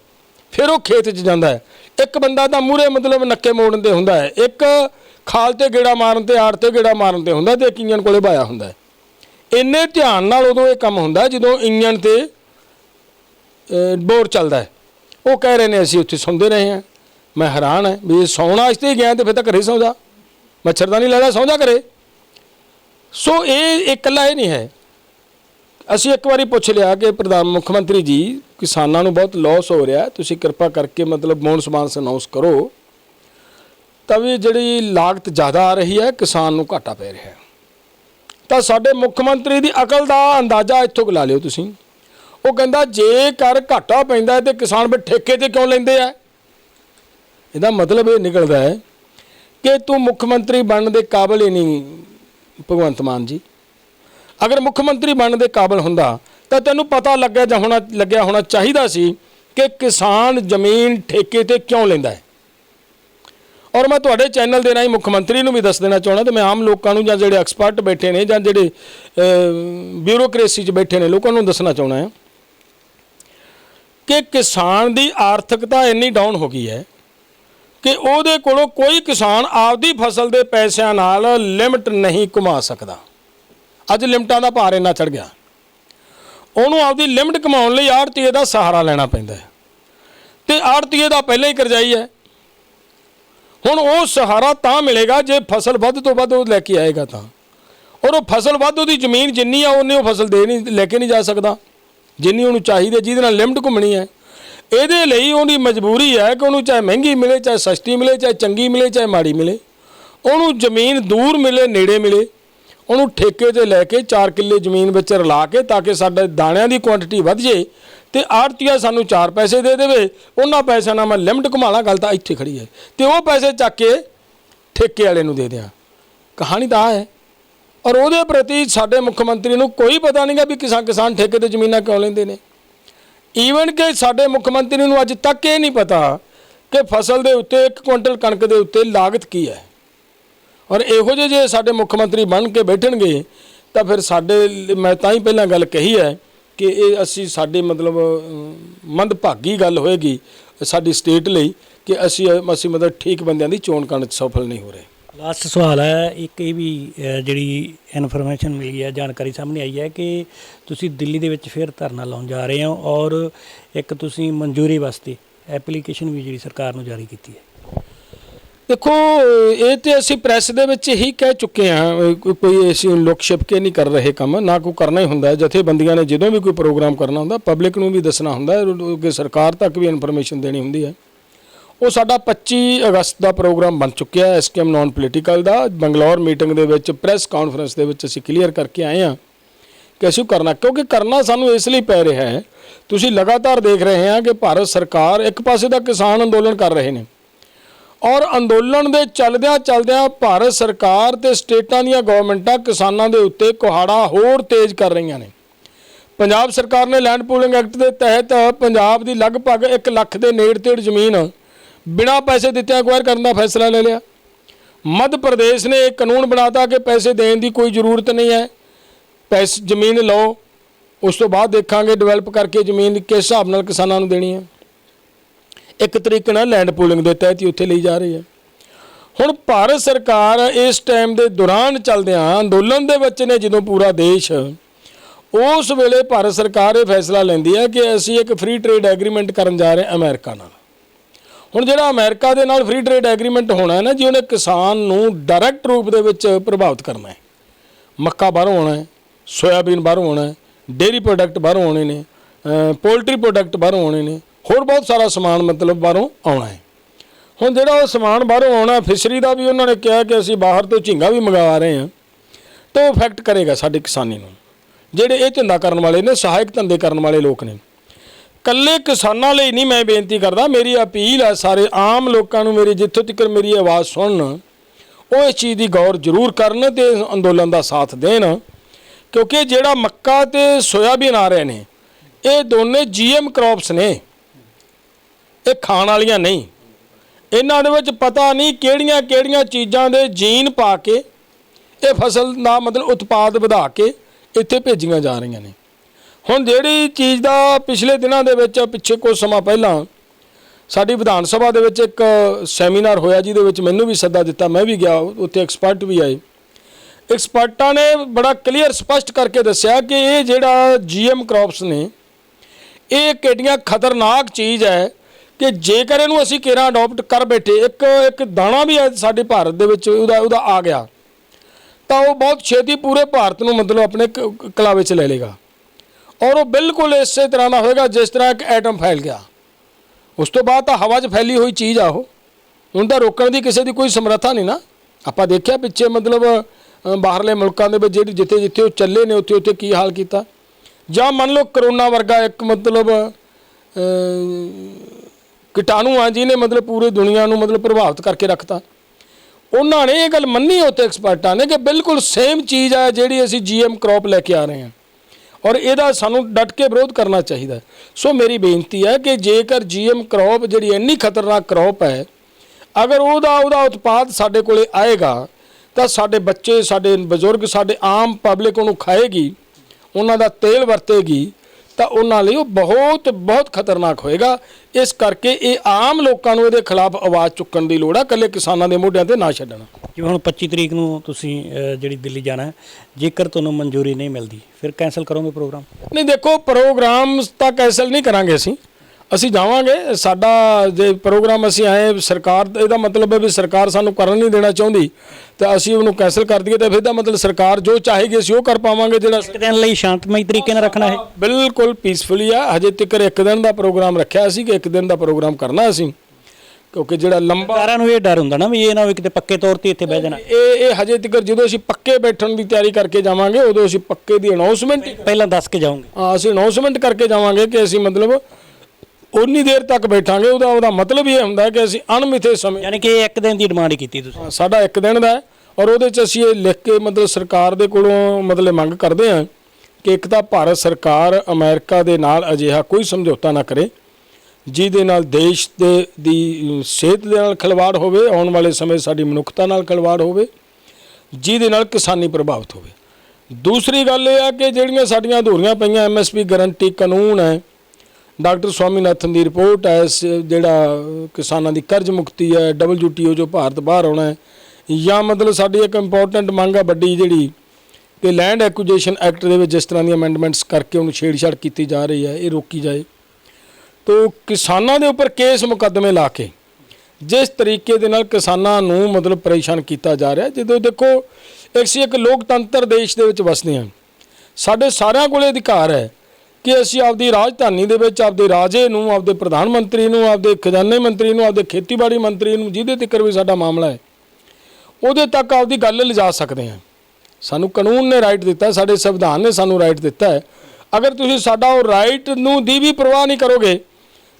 ਫਿਰ ਉਹ ਖੇਤ 'ਚ ਜਾਂਦਾ ਹੈ। ਇੱਕ ਬੰਦਾ ਤਾਂ ਮੂਰੇ ਮਤਲਬ ਨੱਕੇ ਮੋੜਨ ਤੇ ਹੁੰਦਾ ਹੈ। ਇੱਕ ਖਾਲ ਤੇ ਗੇੜਾ ਮਾਰਨ ਤੇ ਆੜ ਤੇ ਗੇੜਾ ਮਾਰਨ ਤੇ ਹੁੰਦਾ ਤੇ ਇੱਕ ਇੰਜਣ ਕੋਲੇ ਬਾਇਆ ਹੁੰਦਾ ਹੈ। ਇੰਨੇ ਧਿਆਨ ਨਾਲ ਉਦੋਂ ਇਹ ਕੰਮ ਹੁੰਦਾ ਜਦੋਂ ਇੰਜਣ ਤੇ ਬੋਰ ਚੱਲਦਾ ਹੈ। ਉਹ ਕਹਿ ਰਹੇ ਨੇ, ਅਸੀਂ ਉੱਥੇ ਸੌਂਦੇ ਰਹੇ ਹਾਂ। ਮੈਂ ਹੈਰਾਨ ਹੈ ਵੀ ਸੌਣਾ ਸੌਣ ਵਾਸਤੇ ਹੀ ਗਿਆ ਤੇ ਫਿਰ ਤਾਂ ਘਰੇ ਸੌਂ ਜਾ ਮੱਛਰਦਾਨੀ ਲੈ ਲੈ ਸੌਂ ਜਾ ਘਰੇ। ਸੋ ਇਹ ਇਕੱਲਾ ਇਹ ਨਹੀਂ ਹੈ। ਅਸੀਂ ਇੱਕ ਵਾਰੀ ਪੁੱਛ ਲਿਆ ਕਿ ਪ੍ਰਧਾਨ ਮੁੱਖ ਮੰਤਰੀ ਜੀ ਕਿਸਾਨਾਂ ਨੂੰ ਬਹੁਤ ਲਾਸ ਹੋ ਰਿਹਾ ਤੁਸੀਂ ਕਿਰਪਾ ਕਰਕੇ ਮਤਲਬ ਮੌਨ ਸਮਾਨ ਅਨਾਉਂਸ ਕਰੋ। ਤਾਂ ਵੀ ਜਿਹੜੀ ਲਾਗਤ ਜ਼ਿਆਦਾ ਆ ਰਹੀ ਹੈ, ਕਿਸਾਨ ਨੂੰ ਘਾਟਾ ਪੈ ਰਿਹਾ ਹੈ। ਤਾਂ ਸਾਡੇ ਮੁੱਖ ਮੰਤਰੀ ਦੀ ਅਕਲ ਦਾ ਅੰਦਾਜ਼ਾ ਇੱਥੋਂ ਲਾ ਲਿਓ ਤੁਸੀਂ। ਉਹ ਕਹਿੰਦਾ, ਜੇਕਰ ਘਾਟਾ ਪੈਂਦਾ ਹੈ ਤੇ ਕਿਸਾਨ ਵੀ ਠੇਕੇ ਤੇ ਕਿਉਂ ਲੈਂਦੇ ਆ? ਇਹਦਾ ਮਤਲਬ ਇਹ ਨਿਕਲਦਾ ਹੈ ਕਿ ਤੂੰ ਮੁੱਖ ਮੰਤਰੀ ਬਣਨ ਦੇ ਕਾਬਿਲ ਹੀ ਨਹੀਂ, ਭਗਵੰਤ ਮਾਨ ਜੀ। ਅਗਰ ਮੁੱਖ ਮੰਤਰੀ ਬਣਨ ਦੇ ਕਾਬਿਲ ਹੁੰਦਾ ਤਾਂ ਤੈਨੂੰ ਪਤਾ ਲੱਗਿਆ ਜਾਂ ਹੋਣਾ, ਲੱਗਿਆ ਹੋਣਾ ਚਾਹੀਦਾ ਸੀ ਕਿ ਕਿਸਾਨ ਜ਼ਮੀਨ ਠੇਕੇ ਤੇ ਕਿਉਂ ਲੈਂਦਾ ਹੈ। ਔਰ ਮੈਂ ਤੁਹਾਡੇ ਚੈਨਲ ਦੇ ਰਾਹੀਂ ਮੁੱਖ ਮੰਤਰੀ ਨੂੰ ਵੀ ਦੱਸ ਦੇਣਾ ਚਾਹੁੰਦਾ ਤੇ ਮੈਂ ਆਮ ਲੋਕਾਂ ਨੂੰ ਜਾਂ ਜਿਹੜੇ ਐਕਸਪਰਟ ਬੈਠੇ ਨੇ ਜਾਂ ਜਿਹੜੇ ਬਿਊਰੋਕ੍ਰੇਸੀ 'ਚ ਬੈਠੇ ਨੇ ਲੋਕਾਂ ਨੂੰ ਦੱਸਣਾ ਚਾਹੁੰਦਾ ਹਾਂ ਕਿ ਕਿਸਾਨ ਦੀ ਆਰਥਿਕਤਾ ਇੰਨੀ ਡਾਊਨ ਹੋ ਗਈ ਹੈ ਕਿ ਉਹਦੇ ਕੋਲੋਂ ਕੋਈ ਕਿਸਾਨ ਆਪਦੀ ਫਸਲ ਦੇ ਪੈਸਿਆਂ ਨਾਲ ਲਿਮਟ ਨਹੀਂ ਕਮਾ ਸਕਦਾ। ਅੱਜ ਲਿਮਟਾਂ ਦਾ ਭਾਰ ਇੰਨਾ ਚੜ ਗਿਆ। ਉਹਨੂੰ ਆਪਦੀ ਲਿਮਟ ਕਮਾਉਣ ਲਈ ਆੜਤੀਏ ਦਾ ਸਹਾਰਾ ਲੈਣਾ ਪੈਂਦਾ ਹੈ। ਤੇ ਆੜਤੀਏ ਦਾ ਪਹਿਲਾਂ ਹੀ ਕਰਜ਼ਾਈ ਹੈ। ਹੁਣ ਉਹ ਸਹਾਰਾ ਤਾਂ ਮਿਲੇਗਾ ਜੇ ਫਸਲ ਵੱਧ ਤੋਂ ਵੱਧ ਉਹ ਲੈ ਕੇ ਆਏਗਾ ਤਾਂ। ਔਰ ਉਹ ਫਸਲ ਵੱਧ ਉਹਦੀ ਜ਼ਮੀਨ ਜਿੰਨੀ ਆ ਉਹਨੇ ਉਹ ਫਸਲ ਦੇ ਨਹੀਂ ਲੈ ਕੇ ਨਹੀਂ ਜਾ ਸਕਦਾ। ਜਿੰਨੀ ਉਹਨੂੰ ਚਾਹੀਦੀ ਹੈ, ਜਿਹਦੇ ਨਾਲ ਲਿਮਟ ਘੁੰਮਣੀ ਹੈ। ਇਹਦੇ ਲਈ ਉਹਦੀ ਮਜਬੂਰੀ ਹੈ ਕਿ ਉਹਨੂੰ ਚਾਹੇ ਮਹਿੰਗੀ ਮਿਲੇ ਚਾਹੇ ਸਸਤੀ ਮਿਲੇ ਚਾਹੇ ਚੰਗੀ ਮਿਲੇ ਚਾਹੇ ਮਾੜੀ ਮਿਲੇ। ਉਹਨੂੰ ਜ਼ਮੀਨ ਦੂਰ ਮਿਲੇ ਨੇੜੇ ਮਿਲੇ। ਉਹਨੂੰ ਠੇਕੇ ਤੇ ਲੈ ਕੇ 4 ਕਿੱਲੇ ਜ਼ਮੀਨ ਵਿੱਚ ਰਲਾ ਕੇ ਤਾਂ ਕਿ ਸਾਡੇ ਦਾਣਿਆਂ ਦੀ ਕੁਆਂਟੀਟੀ ਵੱਧ ਜੇ ਤੇ ਆੜਤੀਆ ਸਾਨੂੰ 4 ਪੈਸੇ ਦੇ ਦੇਵੇ, ਉਹਨਾਂ ਪੈਸਿਆਂ ਨਾਲ ਮੈਂ ਲਿਮਟ ਘੁਮਾਲਾ, ਗੱਲ ਤਾਂ ਇੱਥੇ ਖੜੀ ਹੈ। ਤੇ ਉਹ ਪੈਸੇ ਚੱਕ ਕੇ ਠੇਕੇ ਵਾਲੇ ਨੂੰ ਦੇ ਦਿਆਂ। ਕਹਾਣੀ ਤਾਂ ਆਹ ਹੈ। ਔਰ ਉਹਦੇ ਪ੍ਰਤੀ ਸਾਡੇ ਮੁੱਖ ਮੰਤਰੀ ਨੂੰ ਕੋਈ ਪਤਾ ਨਹੀਂਗਾ ਵੀ ਕਿਸਾਨ ਕਿਸਾਨ ਠੇਕੇ ਤੇ ਜ਼ਮੀਨਾਂ ਕਿਉਂ ਲੈਂਦੇ ਨੇ। ਈਵਨ ਕਿ ਸਾਡੇ ਮੁੱਖ ਮੰਤਰੀ ਨੂੰ ਅੱਜ ਤੱਕ ਇਹ ਨਹੀਂ ਪਤਾ ਕਿ ਫਸਲ ਦੇ ਉੱਤੇ 1 ਕੁਇੰਟਲ ਕਣਕ ਦੇ ਉੱਤੇ ਲਾਗਤ ਕੀ ਹੈ। ਔਰ ਇਹੋ ਜਿਹੇ ਜੇ ਸਾਡੇ ਮੁੱਖ ਮੰਤਰੀ ਬਣ ਕੇ ਬੈਠਣਗੇ, ਤਾਂ ਫਿਰ ਸਾਡੇ ਮੈਂ ਤਾਂ ਹੀ ਪਹਿਲਾਂ ਗੱਲ ਕਹੀ ਹੈ ਕਿ ਇਹ ਅਸੀਂ ਸਾਡੇ ਮਤਲਬ ਮੰਦਭਾਗੀ ਗੱਲ ਹੋਏਗੀ ਸਾਡੀ ਸਟੇਟ ਲਈ ਕਿ ਅਸੀਂ ਅਸੀਂ ਮਤਲਬ ਠੀਕ ਬੰਦਿਆਂ ਦੀ ਚੋਣ ਕਰਨ 'ਚ ਸਫਲ ਨਹੀਂ ਹੋ ਰਹੇ। ਲਾਸਟ ਸਵਾਲ ਹੈ, ਇੱਕ ਇਹ ਵੀ ਜਿਹੜੀ ਇਨਫੋਰਮੇਸ਼ਨ ਮਿਲੀ ਹੈ, ਜਾਣਕਾਰੀ ਸਾਹਮਣੇ ਆਈ ਹੈ ਕਿ ਤੁਸੀਂ ਦਿੱਲੀ ਦੇ ਵਿੱਚ ਫਿਰ ਧਰਨਾ ਲਾਉਣ ਜਾ ਰਹੇ ਹੋ ਔਰ ਇੱਕ ਤੁਸੀਂ ਮਨਜ਼ੂਰੀ ਵਾਸਤੇ ਐਪਲੀਕੇਸ਼ਨ ਵੀ ਜਿਹੜੀ ਸਰਕਾਰ ਨੂੰ ਜਾਰੀ ਕੀਤੀ ਹੈ। ਦੇਖੋ, ਇਹ ਤੇ ਅਸੀਂ ਪ੍ਰੈਸ ਦੇ ਵਿੱਚ ਹੀ ਕਹਿ ਚੁੱਕੇ ਹਾਂ ਕੋਈ- ਅਸੀਂ ਅਸੀਂ ਛਿਪ ਕੇ ਨਹੀਂ ਕਰ ਰਹੇ ਕੰਮ, ਨਾ ਕੋਈ ਕਰਨਾ ਹੀ ਹੁੰਦਾ ਜਥੇਬੰਦੀਆਂ ਨੇ ਜਦੋਂ ਵੀ ਕੋਈ ਪ੍ਰੋਗਰਾਮ ਕਰਨਾ ਹੁੰਦਾ ਪਬਲਿਕ ਨੂੰ ਵੀ ਦੱਸਣਾ ਹੁੰਦਾ ਕਿ ਸਰਕਾਰ ਤੱਕ ਵੀ ਇਨਫੋਰਮੇਸ਼ਨ ਦੇਣੀ ਹੁੰਦੀ ਹੈ। ਉਹ ਸਾਡਾ 25 ਅਗਸਤ ਦਾ ਪ੍ਰੋਗਰਾਮ ਬਣ ਚੁੱਕਿਆ ਹੈ ਐਸਕੇਐਮ ਨਾਨ ਪੋਲੀਟੀਕਲ ਦਾ। ਬੰਗਲੌਰ ਮੀਟਿੰਗ ਦੇ ਵਿੱਚ ਪ੍ਰੈਸ ਕਾਨਫਰੰਸ ਦੇ ਵਿੱਚ ਅਸੀਂ ਕਲੀਅਰ ਕਰਕੇ ਆਏ ਹਾਂ ਕਿ ਅਸੀਂ ਉਹ ਕਰਨਾ, ਕਿਉਂਕਿ ਕਰਨਾ ਸਾਨੂੰ ਇਸ ਲਈ ਪੈ ਰਿਹਾ ਹੈ। ਤੁਸੀਂ ਲਗਾਤਾਰ ਦੇਖ ਰਹੇ ਹਾਂ ਕਿ ਭਾਰਤ ਸਰਕਾਰ ਇੱਕ ਪਾਸੇ ਦਾ ਕਿਸਾਨ ਅੰਦੋਲਨ ਕਰ ਰਹੇ ਨੇ ਔਰ ਅੰਦੋਲਨ ਦੇ ਚੱਲਦਿਆਂ ਚੱਲਦਿਆਂ ਭਾਰਤ ਸਰਕਾਰ ਤੇ ਸਟੇਟਾਂ ਦੀਆਂ ਗਵਰਨਮੈਂਟਾਂ ਕਿਸਾਨਾਂ ਦੇ ਉੱਤੇ ਕੁਹਾੜਾ ਹੋਰ ਤੇਜ਼ ਕਰ ਰਹੀਆਂ ਨੇ। ਪੰਜਾਬ ਸਰਕਾਰ ਨੇ ਲੈਂਡ ਪੂਲਿੰਗ ਐਕਟ ਦੇ ਤਹਿਤ ਪੰਜਾਬ ਦੀ ਲਗਭਗ 1 ਲੱਖ ਦੇ ਨੇੜੇ ਤੇੜ ਜ਼ਮੀਨ ਬਿਨਾਂ ਪੈਸੇ ਦਿੱਤੇ ਅਕਵਾਇਰ ਕਰਨ ਦਾ ਫੈਸਲਾ ਲੈ ਲਿਆ। ਮੱਧ ਪ੍ਰਦੇਸ਼ ਨੇ ਇਹ ਕਾਨੂੰਨ ਬਣਾਤਾ ਕਿ ਪੈਸੇ ਦੇਣ ਦੀ ਕੋਈ ਜ਼ਰੂਰਤ ਨਹੀਂ ਹੈ। ਪੈਸੇ, ਜ਼ਮੀਨ ਲਓ, ਉਸ ਤੋਂ ਬਾਅਦ ਦੇਖਾਂਗੇ, ਡਿਵੈਲਪ ਕਰਕੇ ਜ਼ਮੀਨ ਕਿਸ ਹਿਸਾਬ ਨਾਲ ਕਿਸਾਨਾਂ ਨੂੰ ਦੇਣੀ ਹੈ। ਇੱਕ ਤਰੀਕੇ ਨਾਲ ਲੈਂਡ ਪੂਲਿੰਗ ਦੇ ਤਹਿਤ ਹੀ ਉੱਥੇ ਲਈ ਜਾ ਰਹੀ ਹੈ ਹੁਣ ਭਾਰਤ ਸਰਕਾਰ ਇਸ ਟਾਈਮ ਦੇ ਦੌਰਾਨ ਚੱਲਦਿਆਂ ਅੰਦੋਲਨ ਦੇ ਵਿੱਚ ਨੇ ਜਦੋਂ ਪੂਰਾ ਦੇਸ਼, ਉਸ ਵੇਲੇ ਭਾਰਤ ਸਰਕਾਰ ਇਹ ਫੈਸਲਾ ਲੈਂਦੀ ਹੈ ਕਿ ਅਸੀਂ ਇੱਕ ਫ੍ਰੀ ਟ੍ਰੇਡ ਐਗਰੀਮੈਂਟ ਕਰਨ ਜਾ ਰਹੇ ਹਾਂ ਅਮਰੀਕਾ ਨਾਲ। ਹੁਣ ਜਿਹੜਾ ਅਮਰੀਕਾ ਦੇ ਨਾਲ ਫ੍ਰੀ ਟ੍ਰੇਡ ਐਗਰੀਮੈਂਟ ਹੋਣਾ ਹੈ ਨਾ, ਜੀ ਉਹਨੇ ਕਿਸਾਨ ਨੂੰ ਡਾਇਰੈਕਟ ਰੂਪ ਦੇ ਵਿੱਚ ਪ੍ਰਭਾਵਿਤ ਕਰਨਾ ਹੈ। ਮੱਕਾ ਬਾਹਰੋਂ ਆਉਣਾ ਹੈ, ਸੋਇਆਬੀਨ ਬਾਹਰੋਂ ਆਉਣਾ ਹੈ, ਡੇਅਰੀ ਪ੍ਰੋਡਕਟ ਬਾਹਰੋਂ ਆਉਣੇ ਨੇ ਪੋਲਟਰੀ ਪ੍ਰੋਡਕਟ ਬਾਹਰੋਂ ਆਉਣੇ ਨੇ ਹੋਰ ਬਹੁਤ ਸਾਰਾ ਸਮਾਨ ਮਤਲਬ ਬਾਹਰੋਂ ਆਉਣਾ ਹੈ। ਹੁਣ ਜਿਹੜਾ ਉਹ ਸਮਾਨ ਬਾਹਰੋਂ ਆਉਣਾ, ਫਿਸ਼ਰੀ ਦਾ ਵੀ ਉਹਨਾਂ ਨੇ ਕਿਹਾ ਕਿ ਅਸੀਂ ਬਾਹਰ ਤੋਂ ਝੀਂਗਾ ਵੀ ਮੰਗਵਾ ਰਹੇ ਹਾਂ, ਤਾਂ ਉਹ ਇਫੈਕਟ ਕਰੇਗਾ ਸਾਡੇ ਕਿਸਾਨੀ ਨੂੰ। ਜਿਹੜੇ ਇਹ ਧੰਦਾ ਕਰਨ ਵਾਲੇ ਨੇ, ਸਹਾਇਕ ਧੰਦੇ ਕਰਨ ਵਾਲੇ ਲੋਕ ਨੇ। ਕੱਲੇ ਕਿਸਾਨਾਂ ਲਈ ਨਹੀਂ ਮੈਂ ਬੇਨਤੀ ਕਰਦਾ, ਮੇਰੀ ਅਪੀਲ ਹੈ ਸਾਰੇ ਆਮ ਲੋਕਾਂ ਨੂੰ ਮੇਰੀ, ਜਿੱਥੋਂ ਤੱਕ ਮੇਰੀ ਆਵਾਜ਼ ਸੁਣਨ, ਉਹ ਇਸ ਚੀਜ਼ ਦੀ ਗੌਰ ਜ਼ਰੂਰ ਕਰਨ ਤੇ ਅੰਦੋਲਨ ਦਾ ਸਾਥ ਦੇਣ। ਕਿਉਂਕਿ ਜਿਹੜਾ ਮੱਕਾ ਤੇ ਸੋਇਆਬੀਨ ਆ ਰਹੇ ਨੇ, ਇਹ ਦੋਨੇ ਜੀਐਮ ਕ੍ਰੌਪਸ ਨੇ। ਇਹ ਖਾਣ ਵਾਲੀਆਂ ਨਹੀਂ। ਇਹਨਾਂ ਦੇ ਵਿੱਚ ਪਤਾ ਨਹੀਂ ਕਿਹੜੀਆਂ ਕਿਹੜੀਆਂ ਚੀਜ਼ਾਂ ਦੇ ਜੀਨ ਪਾ ਕੇ ਇਹ ਫਸਲ ਦਾ ਮਤਲਬ ਉਤਪਾਦ ਵਧਾ ਕੇ ਇੱਥੇ ਭੇਜੀਆਂ ਜਾ ਰਹੀਆਂ ਨੇ। ਹੁਣ ਜਿਹੜੀ ਚੀਜ਼ ਦਾ ਪਿਛਲੇ ਦਿਨਾਂ ਦੇ ਵਿੱਚ ਪਿੱਛੇ ਕੁਝ ਸਮਾਂ ਪਹਿਲਾਂ ਸਾਡੀ ਵਿਧਾਨ ਸਭਾ ਦੇ ਵਿੱਚ ਇੱਕ ਸੈਮੀਨਾਰ ਹੋਇਆ, ਜਿਹਦੇ ਵਿੱਚ ਮੈਨੂੰ ਵੀ ਸੱਦਾ ਦਿੱਤਾ, ਮੈਂ ਵੀ ਗਿਆ, ਉੱਥੇ ਐਕਸਪਰਟ ਵੀ ਆਏ। ਐਕਸਪਰਟਾਂ ਨੇ ਬੜਾ ਕਲੀਅਰ ਸਪਸ਼ਟ ਕਰਕੇ ਦੱਸਿਆ ਕਿ ਇਹ ਜਿਹੜਾ ਜੀਐਮ ਕ੍ਰੌਪਸ ਨੇ, ਇਹ ਕਿਹੜੀਆਂ ਖਤਰਨਾਕ ਚੀਜ਼ ਹੈ। ਕਿ ਜੇਕਰ ਇਹਨੂੰ ਅਸੀਂ ਕੇਰਾ ਅਡਾਪਟ ਕਰ ਬੈਠੇ, ਇੱਕ ਇੱਕ ਦਾਣਾ ਵੀ ਹੈ ਸਾਡੇ ਭਾਰਤ ਦੇ ਵਿੱਚ ਉਹਦਾ ਉਹਦਾ ਆ ਗਿਆ, ਤਾਂ ਉਹ ਬਹੁਤ ਛੇਤੀ ਪੂਰੇ ਭਾਰਤ ਨੂੰ ਮਤਲਬ ਆਪਣੇ ਕ- ਕ- ਕਲਾਵੇ ਲੈ ਲੇਗਾ। ਔਰ ਉਹ ਬਿਲਕੁਲ ਇਸੇ ਤਰ੍ਹਾਂ ਦਾ ਹੋਏਗਾ ਜਿਸ ਤਰ੍ਹਾਂ ਇੱਕ ਐਟਮ ਫੈਲ ਗਿਆ। ਉਸ ਤੋਂ ਬਾਅਦ ਤਾਂ ਹਵਾ 'ਚ ਫੈਲੀ ਹੋਈ ਚੀਜ਼ ਆ ਉਹ। ਹੁਣ ਤਾਂ ਰੋਕਣ ਦੀ ਕਿਸੇ ਦੀ ਕੋਈ ਸਮਰੱਥਾ ਨਹੀਂ ਨਾ। ਆਪਾਂ ਦੇਖਿਆ ਪਿੱਛੇ ਮਤਲਬ ਬਾਹਰਲੇ ਮੁਲਕਾਂ ਦੇ ਵਿੱਚ ਜਿਹੜੀ ਜਿੱਥੇ ਜਿੱਥੇ ਉਹ ਚੱਲੇ ਨੇ, ਉੱਥੇ ਉੱਥੇ ਕੀ ਹਾਲ ਕੀਤਾ। ਜਾਂ ਮੰਨ ਲਓ ਕਰੋਨਾ ਵਰਗਾ ਇੱਕ ਮਤਲਬ ਕੀਟਾਣੂ ਆ ਜਿਹਨੇ ਮਤਲਬ ਪੂਰੀ ਦੁਨੀਆ ਨੂੰ ਮਤਲਬ ਪ੍ਰਭਾਵਿਤ ਕਰਕੇ ਰੱਖਤਾ। ਉਹਨਾਂ ਨੇ ਇਹ ਗੱਲ ਮੰਨੀ ਉੱਥੇ ਐਕਸਪਰਟਾਂ ਨੇ ਕਿ ਬਿਲਕੁਲ ਸੇਮ ਚੀਜ਼ ਹੈ ਜਿਹੜੀ ਅਸੀਂ ਜੀਐਮ ਕ੍ਰੌਪ ਲੈ ਕੇ ਆ ਰਹੇ ਹਾਂ। ਔਰ ਇਹਦਾ ਸਾਨੂੰ ਡਟ ਕੇ ਵਿਰੋਧ ਕਰਨਾ ਚਾਹੀਦਾ ਸੋ ਮੇਰੀ ਬੇਨਤੀ ਹੈ ਕਿ ਜੇਕਰ ਜੀਐਮ ਕ੍ਰੌਪ ਜਿਹੜੀ ਇੰਨੀ ਖਤਰਨਾਕ ਕ੍ਰੌਪ ਹੈ, ਅਗਰ ਉਹਦਾ ਉਹਦਾ ਉਤਪਾਦ ਸਾਡੇ ਕੋਲੇ ਆਏਗਾ, ਤਾਂ ਸਾਡੇ ਬੱਚੇ, ਸਾਡੇ ਬਜ਼ੁਰਗ, ਸਾਡੇ ਆਮ ਪਬਲਿਕ ਉਹਨੂੰ ਖਾਏਗੀ, ਉਹਨਾਂ ਦਾ ਤੇਲ ਵਰਤੇਗੀ ਤਾਂ ਉਹਨਾਂ ਲਈ ਉਹ ਬਹੁਤ ਬਹੁਤ ਖਤਰਨਾਕ ਹੋਏਗਾ। ਇਸ ਕਰਕੇ ਇਹ ਆਮ ਲੋਕਾਂ ਨੂੰ ਇਹਦੇ ਖਿਲਾਫ ਆਵਾਜ਼ ਚੁੱਕਣ ਦੀ ਲੋੜ ਹੈ ਇਕੱਲੇ ਕਿਸਾਨਾਂ ਦੇ ਮੋਢਿਆਂ ਤੇ ਨਾ ਛੱਡਣਾ। ਜਿਵੇਂ ਹੁਣ 25 ਤਰੀਕ ਨੂੰ ਤੁਸੀਂ ਜਿਹੜੀ ਦਿੱਲੀ ਜਾਣਾ ਹੈ ਜੇਕਰ ਤੁਹਾਨੂੰ ਮਨਜ਼ੂਰੀ ਨਹੀਂ ਮਿਲਦੀ ਫਿਰ ਕੈਨਸਲ ਕਰੋਗੇ ਪ੍ਰੋਗਰਾਮ? ਨਹੀਂ ਦੇਖੋ ਪ੍ਰੋਗਰਾਮ ਤਾਂ ਕੈਂਸਲ ਨਹੀਂ ਕਰਾਂਗੇ ਅਸੀਂ। ਅਸੀਂ ਜਾਵਾਂਗੇ। ਸਾਡਾ ਜੇ ਪ੍ਰੋਗਰਾਮ ਅਸੀਂ ਆਏ ਸਰਕਾਰ ਇਹਦਾ ਮਤਲਬ ਹੈ ਵੀ ਸਰਕਾਰ ਸਾਨੂੰ ਕਰਨ ਨਹੀਂ ਦੇਣਾ ਚਾਹੁੰਦੀ। ਤਾਂ ਅਸੀਂ ਉਹਨੂੰ ਕੈਂਸਲ ਕਰ ਦਈਏ ਤਾਂ ਫਿਰ ਦਾ ਮਤਲਬ ਸਰਕਾਰ ਜੋ ਚਾਹੇਗੀ ਅਸੀਂ ਉਹ ਕਰ ਪਾਵਾਂਗੇ ਜਿਹੜਾ ਇੱਕ ਦਿਨ ਲਈ ਸ਼ਾਂਤਮਈ ਤਰੀਕੇ ਨਾਲ ਰੱਖਣਾ ਹੈ। ਬਿਲਕੁਲ ਪੀਸਫੁਲੀ ਆ। ਹਜੇ ਤੱਕ ਇੱਕ ਦਿਨ ਦਾ ਪ੍ਰੋਗਰਾਮ ਰੱਖਿਆ ਸੀ ਕਿ ਇੱਕ ਦਿਨ ਦਾ ਪ੍ਰੋਗਰਾਮ ਕਰਨਾ ਅਸੀਂ। ਕਿਉਂਕਿ ਜਿਹੜਾ ਲੰਬਾ ਸਾਰਿਆਂ ਨੂੰ ਇਹ ਡਰ ਹੁੰਦਾ ਨਾ ਵੀ ਇਹ ਨਾ ਹੋਵੇ ਕਿਤੇ ਪੱਕੇ ਤੌਰ ਤੇ ਇੱਥੇ ਬਹਿ ਜਾਣਾ। ਇਹ ਇਹ ਹਜੇ ਤੱਕ ਜਦੋਂ ਅਸੀਂ ਪੱਕੇ ਬੈਠਣ ਦੀ ਤਿਆਰੀ ਕਰਕੇ ਜਾਵਾਂਗੇ ਉਦੋਂ ਅਸੀਂ ਪੱਕੇ ਦੀ ਅਨਾਉਂਸਮੈਂਟ ਪਹਿਲਾਂ ਦੱਸ ਕੇ ਜਾਓਗੇ। ਹਾਂ ਅਸੀਂ ਅਨਾਉਂਸਮੈਂਟ ਕਰਕੇ ਜਾਵਾਂਗੇ ਕਿ ਅਸੀਂ ਮਤਲਬ ਉਨੀ ਦੇਰ ਤੱਕ ਬੈਠਾਂਗੇ ਉਹਦਾ ਉਹਦਾ ਮਤਲਬ ਇਹ ਹੁੰਦਾ ਹੈ ਕਿ ਅਸੀਂ ਅਣਮਿੱਥੇ ਸਮੇਂ ਯਾਨੀ ਕਿ ਇਹ ਇੱਕ ਦਿਨ ਦੀ ਡਿਮਾਂਡ ਕੀਤੀ ਤੁਸੀਂ। ਸਾਡਾ ਇੱਕ ਦਿਨ ਦਾ ਹੈ ਔਰ ਉਹਦੇ ਚ ਅਸੀਂ ਇਹ ਲਿਖ ਕੇ ਮਤਲਬ ਸਰਕਾਰ ਦੇ ਕੋਲੋਂ ਮਤਲਬ ਮੰਗ ਕਰਦੇ ਹਾਂ ਕਿ ਇੱਕ ਤਾਂ ਭਾਰਤ ਸਰਕਾਰ ਅਮਰੀਕਾ ਦੇ ਨਾਲ ਅਜਿਹਾ ਕੋਈ ਸਮਝੌਤਾ ਨਾ ਕਰੇ ਜਿਹਦੇ ਨਾਲ ਦੇਸ਼ ਦੇ ਦੀ ਸਿਹਤ ਦੇ ਨਾਲ ਖਿਲਵਾੜ ਹੋਵੇ ਆਉਣ ਵਾਲੇ ਸਮੇਂ ਸਾਡੀ ਮਨੁੱਖਤਾ ਨਾਲ ਖਿਲਵਾੜ ਹੋਵੇ ਜਿਹਦੇ ਨਾਲ ਕਿਸਾਨੀ ਪ੍ਰਭਾਵਿਤ ਹੋਵੇ। ਦੂਸਰੀ ਗੱਲ ਇਹ ਆ ਕਿ ਜਿਹੜੀਆਂ ਸਾਡੀਆਂ ਅਧੂਰੀਆਂ ਪਈਆਂ ਐਮਐਸਪੀ ਗਾਰੰਟੀ ਕਾਨੂੰਨ ਹੈ ਡਾਕਟਰ ਸਵਾਮੀਨਾਥਨ ਦੀ ਰਿਪੋਰਟ ਹੈ, ਇਸ ਜਿਹੜਾ ਕਿਸਾਨਾਂ ਦੀ ਕਰਜ਼ ਮੁਕਤੀ ਹੈ ਡਬਲਯੂਟੀਓ ਜੋ ਭਾਰਤ ਬਾਹਰ ਆਉਣਾ ਹੈ। ਜਾਂ ਮਤਲਬ ਸਾਡੀ ਇੱਕ ਇੰਪੋਰਟੈਂਟ ਮੰਗ ਆ ਵੱਡੀ ਜਿਹੜੀ ਕਿ ਲੈਂਡ ਐਕੁਜੀਸ਼ਨ ਐਕਟ ਦੇ ਵਿੱਚ ਜਿਸ ਤਰ੍ਹਾਂ ਦੀ ਅਮੈਂਡਮੈਂਟਸ ਕਰਕੇ ਉਹਨੂੰ ਛੇੜਛਾੜ ਕੀਤੀ ਜਾ ਰਹੀ ਹੈ, ਇਹ ਰੋਕੀ ਜਾਏ। ਤੋ ਕਿਸਾਨਾਂ ਦੇ ਉੱਪਰ ਕੇਸ ਮੁਕੱਦਮੇ ਲਾ ਕੇ ਜਿਸ ਤਰੀਕੇ ਦੇ ਨਾਲ ਕਿਸਾਨਾਂ ਨੂੰ ਮਤਲਬ ਪਰੇਸ਼ਾਨ ਕੀਤਾ ਜਾ ਰਿਹਾ, ਜਦੋਂ ਦੇਖੋ ਇੱਕ ਸੀ ਇੱਕ ਲੋਕਤੰਤਰ ਦੇਸ਼ ਦੇ ਵਿੱਚ ਵਸਦੇ ਹਾਂ ਸਾਡੇ ਸਾਰਿਆਂ ਕੋਲੇ ਅਧਿਕਾਰ ਹੈ ਕਿ ਅਸੀਂ ਆਪਦੀ ਰਾਜਧਾਨੀ ਦੇ ਵਿੱਚ, ਆਪਦੇ ਰਾਜੇ ਨੂੰ, ਆਪਦੇ ਪ੍ਰਧਾਨ ਮੰਤਰੀ ਨੂੰ, ਆਪਦੇ ਖਜ਼ਾਨੇ ਮੰਤਰੀ ਨੂੰ, ਆਪਦੇ ਖੇਤੀਬਾੜੀ ਮੰਤਰੀ ਨੂੰ, ਜਿਹਦੇ ਤੱਕ ਵੀ ਸਾਡਾ ਮਾਮਲਾ ਹੈ, ਉਹਦੇ ਤੱਕ ਆਪਦੀ ਗੱਲ ਲਿਜਾ ਸਕਦੇ ਹਾਂ। ਸਾਨੂੰ ਕਾਨੂੰਨ ਨੇ ਰਾਈਟ ਦਿੱਤਾ, ਸਾਡੇ ਸੰਵਿਧਾਨ ਨੇ ਸਾਨੂੰ ਰਾਈਟ ਦਿੱਤਾ ਹੈ। ਅਗਰ ਤੁਸੀਂ ਸਾਡਾ ਉਹ ਰਾਈਟ ਨੂੰ ਦੀ ਵੀ ਪਰਵਾਹ ਨਹੀਂ ਕਰੋਗੇ,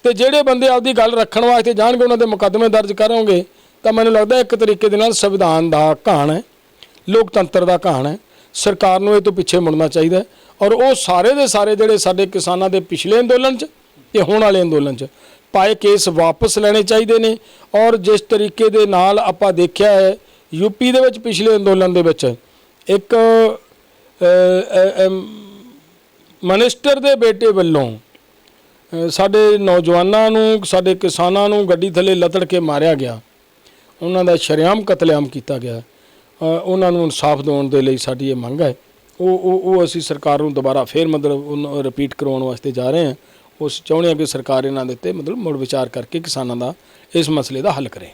ਤੇ ਜਿਹੜੇ ਬੰਦੇ ਆਪਦੀ ਗੱਲ ਰੱਖਣ ਵਾਸਤੇ ਜਾਣਗੇ, ਉਹਨਾਂ ਦੇ ਮੁਕੱਦਮੇ ਦਰਜ ਕਰੋਗੇ, ਤਾਂ ਮੈਨੂੰ ਲੱਗਦਾ ਇੱਕ ਤਰੀਕੇ ਦੇ ਨਾਲ ਸੰਵਿਧਾਨ ਦਾ ਘਾਣ ਹੈ, ਲੋਕਤੰਤਰ ਦਾ ਘਾਣ ਹੈ। ਸਰਕਾਰ ਨੂੰ ਇਹ ਤੋਂ ਪਿੱਛੇ ਮੁੜਨਾ ਚਾਹੀਦਾ ਔਰ ਉਹ ਸਾਰੇ ਦੇ ਸਾਰੇ ਜਿਹੜੇ ਸਾਡੇ ਕਿਸਾਨਾਂ ਦੇ ਪਿਛਲੇ ਅੰਦੋਲਨ 'ਚ ਤੇ ਹੁਣ ਵਾਲੇ ਅੰਦੋਲਨ 'ਚ ਪਾਏ ਕੇਸ ਵਾਪਸ ਲੈਣੇ ਚਾਹੀਦੇ ਨੇ। ਔਰ ਜਿਸ ਤਰੀਕੇ ਦੇ ਨਾਲ ਆਪਾਂ ਦੇਖਿਆ ਹੈ ਯੂਪੀ ਦੇ ਵਿੱਚ ਪਿਛਲੇ ਅੰਦੋਲਨ ਦੇ ਵਿੱਚ ਇੱਕ ਮਨਿਸਟਰ ਦੇ ਬੇਟੇ ਵੱਲੋਂ ਸਾਡੇ ਨੌਜਵਾਨਾਂ ਨੂੰ, ਸਾਡੇ ਕਿਸਾਨਾਂ ਨੂੰ ਗੱਡੀ ਥੱਲੇ ਲਤੜ ਕੇ ਮਾਰਿਆ ਗਿਆ। ਉਹਨਾਂ ਦਾ ਸ਼ਰੇਆਮ ਕਤਲੇਆਮ ਕੀਤਾ ਗਿਆ। ਉਹਨਾਂ ਨੂੰ ਇਨਸਾਫ ਦਿਵਾਉਣ ਦੇ ਲਈ ਸਾਡੀ ਇਹ ਮੰਗ ਹੈ। ਉਹ ਉਹ ਉਹ ਅਸੀਂ ਸਰਕਾਰ ਨੂੰ ਦੁਬਾਰਾ ਫੇਰ ਮਤਲਬ ਉਹਨੂੰ ਰਿਪੀਟ ਕਰਵਾਉਣ ਵਾਸਤੇ ਜਾ ਰਹੇ ਹਾਂ ਉਸ ਚਾਹੁੰਦੇ ਹਾਂ ਕਿ ਸਰਕਾਰ ਇਹਨਾਂ ਦੇ ਉੱਤੇ ਮਤਲਬ ਮੁੜ ਵਿਚਾਰ ਕਰਕੇ ਕਿਸਾਨਾਂ ਦਾ ਇਸ ਮਸਲੇ ਦਾ ਹੱਲ ਕਰੇ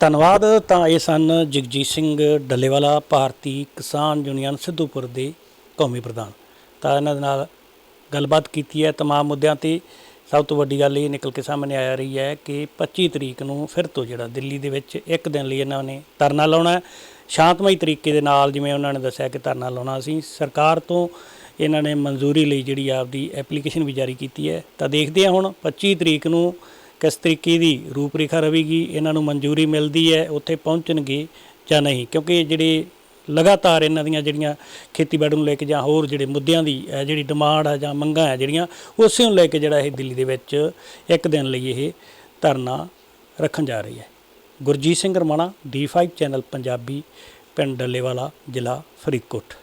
ਧੰਨਵਾਦ ਤਾਂ ਇਹ ਸਨ ਜਗਜੀਤ ਸਿੰਘ ਡੱਲੇਵਾਲਾ ਭਾਰਤੀ ਕਿਸਾਨ ਯੂਨੀਅਨ ਸਿੱਧੂਪੁਰ ਦੇ ਕੌਮੀ ਪ੍ਰਧਾਨ ਤਾਂ ਇਹਨਾਂ ਦੇ ਨਾਲ ਗੱਲਬਾਤ ਕੀਤੀ ਹੈ तमाम ਮੁੱਦਿਆਂ ਤੇ ਸਭ ਤੋਂ ਵੱਡੀ ਗੱਲ ਇਹ ਨਿਕਲ ਕੇ ਸਾਹਮਣੇ ਆ ਰਹੀ ਹੈ ਕਿ 25 ਤਰੀਕ ਨੂੰ ਫਿਰ ਤੋਂ ਜਿਹੜਾ ਦਿੱਲੀ ਦੇ ਵਿੱਚ ਇੱਕ ਦਿਨ ਲਈ ਇਹਨਾਂ ਨੇ ਧਰਨਾ ਲਾਉਣਾ ਹੈ ਸ਼ਾਂਤਮਈ ਤਰੀਕੇ ਦੇ ਨਾਲ ਜਿਵੇਂ ਉਹਨਾਂ ਨੇ ਦੱਸਿਆ ਕਿ ਧਰਨਾ ਲਾਉਣਾ ਸੀ, ਸਰਕਾਰ ਤੋਂ ਇਹਨਾਂ ਨੇ ਮਨਜ਼ੂਰੀ ਲਈ ਜਿਹੜੀ ਆਪਦੀ ਐਪਲੀਕੇਸ਼ਨ ਵੀ ਜਾਰੀ ਕੀਤੀ ਹੈ। ਤਾਂ ਦੇਖਦੇ ਹਾਂ ਹੁਣ 25 ਤਰੀਕ ਨੂੰ ਕਿਸ ਤਰੀਕੇ ਦੀ ਰੂਪਰੇਖਾ ਰਹੇਗੀ, ਇਹਨਾਂ ਨੂੰ ਮਨਜ਼ੂਰੀ ਮਿਲਦੀ ਹੈ, ਉੱਥੇ ਪਹੁੰਚਣਗੇ ਜਾਂ ਨਹੀਂ। ਕਿਉਂਕਿ ਜਿਹੜੇ ਲਗਾਤਾਰ ਇਹਨਾਂ ਦੀਆਂ ਜਿਹੜੀਆਂ ਖੇਤੀਬਾੜੀ ਨੂੰ ਲੈ ਕੇ ਜਾਂ ਹੋਰ ਜਿਹੜੇ ਮੁੱਦਿਆਂ ਦੀ ਜਿਹੜੀ ਡਿਮਾਂਡ ਆ ਜਾਂ ਮੰਗਾਂ ਆ ਜਿਹੜੀਆਂ, ਉਸੇ ਨੂੰ ਲੈ ਕੇ ਜਿਹੜਾ ਇਹ ਦਿੱਲੀ ਦੇ ਵਿੱਚ ਇੱਕ ਦਿਨ ਲਈ ਇਹ ਧਰਨਾ ਰੱਖਣ ਜਾ ਰਹੀ ਹੈ। ਗੁਰਜੀਤ ਸਿੰਘ ਰਮਾਣਾ D5 ਚੈਨਲ ਪੰਜਾਬੀ ਪਿੰਡ ਡੱਲੇਵਾਲਾ ਜ਼ਿਲ੍ਹਾ ਫਰੀਦਕੋਟ।